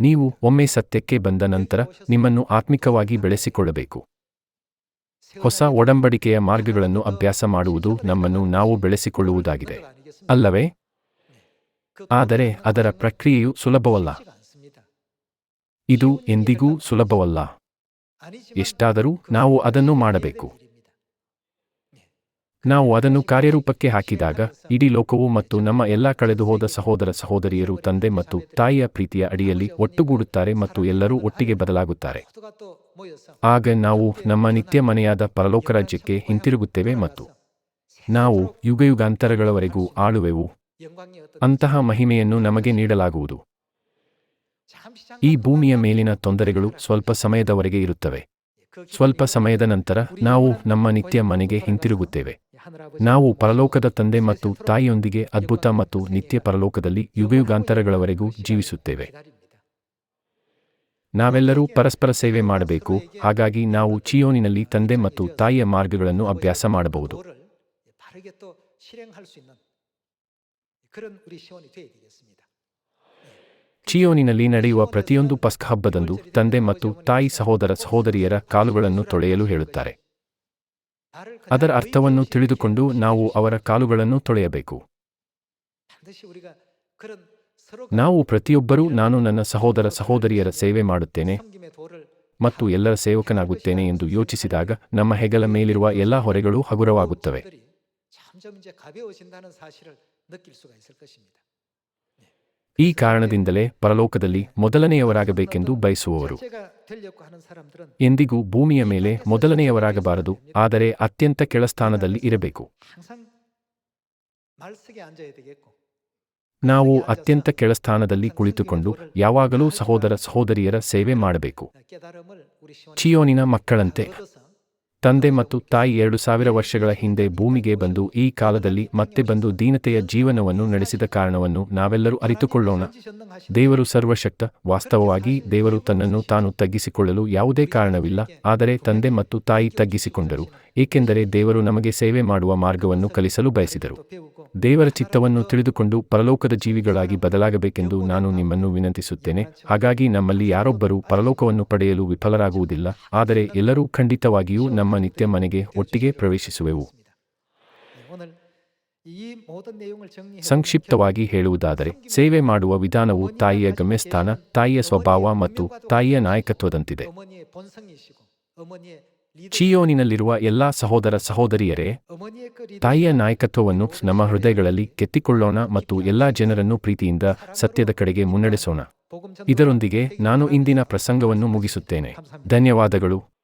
ನೀವು ಒಮ್ಮೆ ಸತ್ಯಕ್ಕೆ ಬಂದ ನಂತರ ನಿಮ್ಮನ್ನು ಆತ್ಮಿಕವಾಗಿ ಬೆಳೆಸಿಕೊಳ್ಳಬೇಕು. ಹೊಸ ಒಡಂಬಡಿಕೆಯ ಮಾರ್ಗಗಳನ್ನು ಅಭ್ಯಾಸ ಮಾಡುವುದು ನಮ್ಮನ್ನು ನಾವು ಬೆಳೆಸಿಕೊಳ್ಳುವುದಾಗಿದೆ. ಅಲ್ಲವೇ? ಆದರೆ ಅದರ ಪ್ರಕ್ರಿಯೆಯು ಸುಲಭವಲ್ಲ. ಇದು ಎಂದಿಗೂ ಸುಲಭವಲ್ಲ. ಎಷ್ಟಾದರೂ ನಾವು ಅದನ್ನು ಮಾಡಬೇಕು. ನಾವು ಅದನ್ನು ಕಾರ್ಯರೂಪಕ್ಕೆ ಹಾಕಿದಾಗ ಇಡೀ ಲೋಕವು ಮತ್ತು ನಮ್ಮ ಎಲ್ಲ ಕಳೆದುಹೋದ ಸಹೋದರ ಸಹೋದರಿಯರು, ತಂದೆ ಮತ್ತು ತಾಯಿಯ ಪ್ರೀತಿಯ ಅಡಿಯಲ್ಲಿ ಒಟ್ಟುಗೂಡುತ್ತಾರೆ ಮತ್ತು ಎಲ್ಲರೂ ಒಟ್ಟಿಗೆ ಬದಲಾಗುತ್ತಾರೆ. ಆಗ ನಾವು ನಮ್ಮ ನಿತ್ಯ ಮನೆಯಾದ ಪರಲೋಕ ರಾಜ್ಯಕ್ಕೆ ಹಿಂತಿರುಗುತ್ತೇವೆ ಮತ್ತು ನಾವು ಯುಗಯುಗಾಂತರಗಳವರೆಗೂ ಆಳುವೆವು. ಅಂತಹ ಮಹಿಮೆಯನ್ನು ನಮಗೆ ನೀಡಲಾಗುವುದು. ಈ ಭೂಮಿಯ ಮೇಲಿನ ತೊಂದರೆಗಳು ಸ್ವಲ್ಪ ಸಮಯದವರೆಗೆ ಇರುತ್ತವೆ. ಸ್ವಲ್ಪ ಸಮಯದ ನಂತರ ನಾವು ನಮ್ಮ ನಿತ್ಯ ಮನೆಗೆ ಹಿಂತಿರುಗುತ್ತೇವೆ. ನಾವು ಪರಲೋಕದ ತಂದೆ ಮತ್ತು ತಾಯಿಯೊಂದಿಗೆ ಅದ್ಭುತ ಮತ್ತು ನಿತ್ಯ ಪರಲೋಕದಲ್ಲಿ ಯುಗಯುಗಾಂತರಗಳವರೆಗೂ ಜೀವಿಸುತ್ತೇವೆ. ನಾವೆಲ್ಲರೂ ಪರಸ್ಪರ ಸೇವೆ ಮಾಡಬೇಕು, ಹಾಗಾಗಿ ನಾವು ಚಿಯೋನಿನಲ್ಲಿ ತಂದೆ ಮತ್ತು ತಾಯಿಯ ಮಾರ್ಗಗಳನ್ನು ಅಭ್ಯಾಸ ಮಾಡಬಹುದು. 바르게 또 실행할 수 있는 그런 우리 시원이 되어야 되겠습니다. ಚಿಯೋನಿನಲ್ಲಿ ನಡೆಯುವ ಪ್ರತಿಯೊಂದು ಪಸ್ಕ ಹಬ್ಬದಂದು ತಂದೆ ಮತ್ತು ತಾಯಿ ಸಹೋದರ ಸಹೋದರಿಯರ ಕಾಲುಗಳನ್ನು ತೊಳೆಯಲು ಹೇಳುತ್ತಾರೆ 발을 ಅದರ 그냥 ಅರ್ಥವನ್ನು 의인이 ತಿಳಿದುಕೊಂಡು ನಾವು ಅವರ ಕಾಲುಗಳನ್ನು ತೊಳೆಯಬೇಕು 반드시 우리가 그런 서로가 ನಾವು ಪ್ರತಿಯೊಬ್ಬರೂ ನಾನು ನನ್ನ ಸಹೋದರ ಸಹೋದರಿಯರ ಸೇವೆ ಮಾಡುತ್ತೇನೆ 섬김의 도를 ಮತ್ತು ಎಲ್ಲರ ಸೇವಕನಾಗುತ್ತೇನೆ ಎಂದು ಯೋಚಿಸಿದಾಗ ನಮ್ಮ ಹೆಗಲ ಮೇಲಿರುವ ಎಲ್ಲಾ ಹೊರೆಗಳು ಹಗುರವಾಗುತ್ತವೆ 들이 점점 이제 가벼워진다는 사실을 느낄 수가 있을 것입니다. ಈ ಕಾರಣದಿಂದಲೇ ಪರಲೋಕದಲ್ಲಿ ಮೊದಲನೆಯವರಾಗಬೇಕೆಂದು ಬಯಸುವವರು 제가 되려고 하는 사람들은 ಎಂದಿಗೂ ಭೂಮಿಯ ಮೇಲೆ ಮೊದಲನೆಯವರಾಗಬಾರದು ಆದರೆ ಅತ್ಯಂತ ಕೆಳಸ್ಥಾನದಲ್ಲಿ ಇರಬೇಕು 항상 말석에 앉아야 되겠고 ನಾವು ಅತ್ಯಂತ ಕೆಳಸ್ಥಾನದಲ್ಲಿ ಕುಳಿತುಕೊಂಡು ಯಾವಾಗಲೂ ಸಹೋದರ ಸಹೋದರಿಯರ ಸೇವೆ ಮಾಡಬೇಕು 깨달음을 우리 시원이 ಚಿಯೋನಿನ ಮಕ್ಕಳಂತೆ 얻어서 ತಂದೆ ಮತ್ತು ತಾಯಿ ಎರಡು ಸಾವಿರ ವರ್ಷಗಳ ಹಿಂದೆ ಭೂಮಿಗೆ ಬಂದು ಈ ಕಾಲದಲ್ಲಿ ಮತ್ತೆ ಬಂದು ದೀನತೆಯ ಜೀವನವನ್ನು ನಡೆಸಿದ ಕಾರಣವನ್ನು ನಾವೆಲ್ಲರೂ ಅರಿತುಕೊಳ್ಳೋಣ. ದೇವರು ಸರ್ವಶಕ್ತ, ವಾಸ್ತವವಾಗಿ ದೇವರು ತನ್ನನ್ನು ತಾನು ತಗ್ಗಿಸಿಕೊಳ್ಳಲು ಯಾವುದೇ ಕಾರಣವಿಲ್ಲ, ಆದರೆ ತಂದೆ ಮತ್ತು ತಾಯಿ ತಗ್ಗಿಸಿಕೊಂಡರು, ಏಕೆಂದರೆ ದೇವರು ನಮಗೆ ಸೇವೆ ಮಾಡುವ ಮಾರ್ಗವನ್ನು ಕಲಿಸಲು ಬಯಸಿದರು. ದೇವರ ಚಿತ್ತವನ್ನು ತಿಳಿದುಕೊಂಡು ಪರಲೋಕದ ಜೀವಿಗಳಾಗಿ ಬದಲಾಗಬೇಕೆಂದು ನಾನು ನಿಮ್ಮನ್ನು ವಿನಂತಿಸುತ್ತೇನೆ. ಹಾಗಾಗಿ ನಮ್ಮಲ್ಲಿ ಯಾರೊಬ್ಬರೂ ಪರಲೋಕವನ್ನು ಪಡೆಯಲು ವಿಫಲರಾಗುವುದಿಲ್ಲ, ಆದರೆ ಎಲ್ಲರೂ ಖಂಡಿತವಾಗಿಯೂ ನಮ್ಮ ನಮ್ಮ ನಿತ್ಯ ಮನೆಗೆ ಒಟ್ಟಿಗೆ ಪ್ರವೇಶಿಸುವೆವು. ಸಂಕ್ಷಿಪ್ತವಾಗಿ ಹೇಳುವುದಾದರೆ, ಸೇವೆ ಮಾಡುವ ವಿಧಾನವು ತಾಯಿಯ ಗಮ್ಯಸ್ಥಾನ, ತಾಯಿಯ ಸ್ವಭಾವ ಮತ್ತು ತಾಯಿಯ ನಾಯಕತ್ವದಂತಿದೆ. ಚಿಯೋನಿನಲ್ಲಿರುವ ಎಲ್ಲಾ ಸಹೋದರ ಸಹೋದರಿಯರೇ, ತಾಯಿಯ ನಾಯಕತ್ವವನ್ನು ನಮ್ಮ ಹೃದಯಗಳಲ್ಲಿ ಕೆತ್ತಿಕೊಳ್ಳೋಣ ಮತ್ತು ಎಲ್ಲಾ ಜನರನ್ನು ಪ್ರೀತಿಯಿಂದ ಸತ್ಯದ ಕಡೆಗೆ ಮುನ್ನಡೆಸೋಣ. ಇದರೊಂದಿಗೆ ನಾನು ಇಂದಿನ ಪ್ರಸಂಗವನ್ನು ಮುಗಿಸುತ್ತೇನೆ. ಧನ್ಯವಾದಗಳು.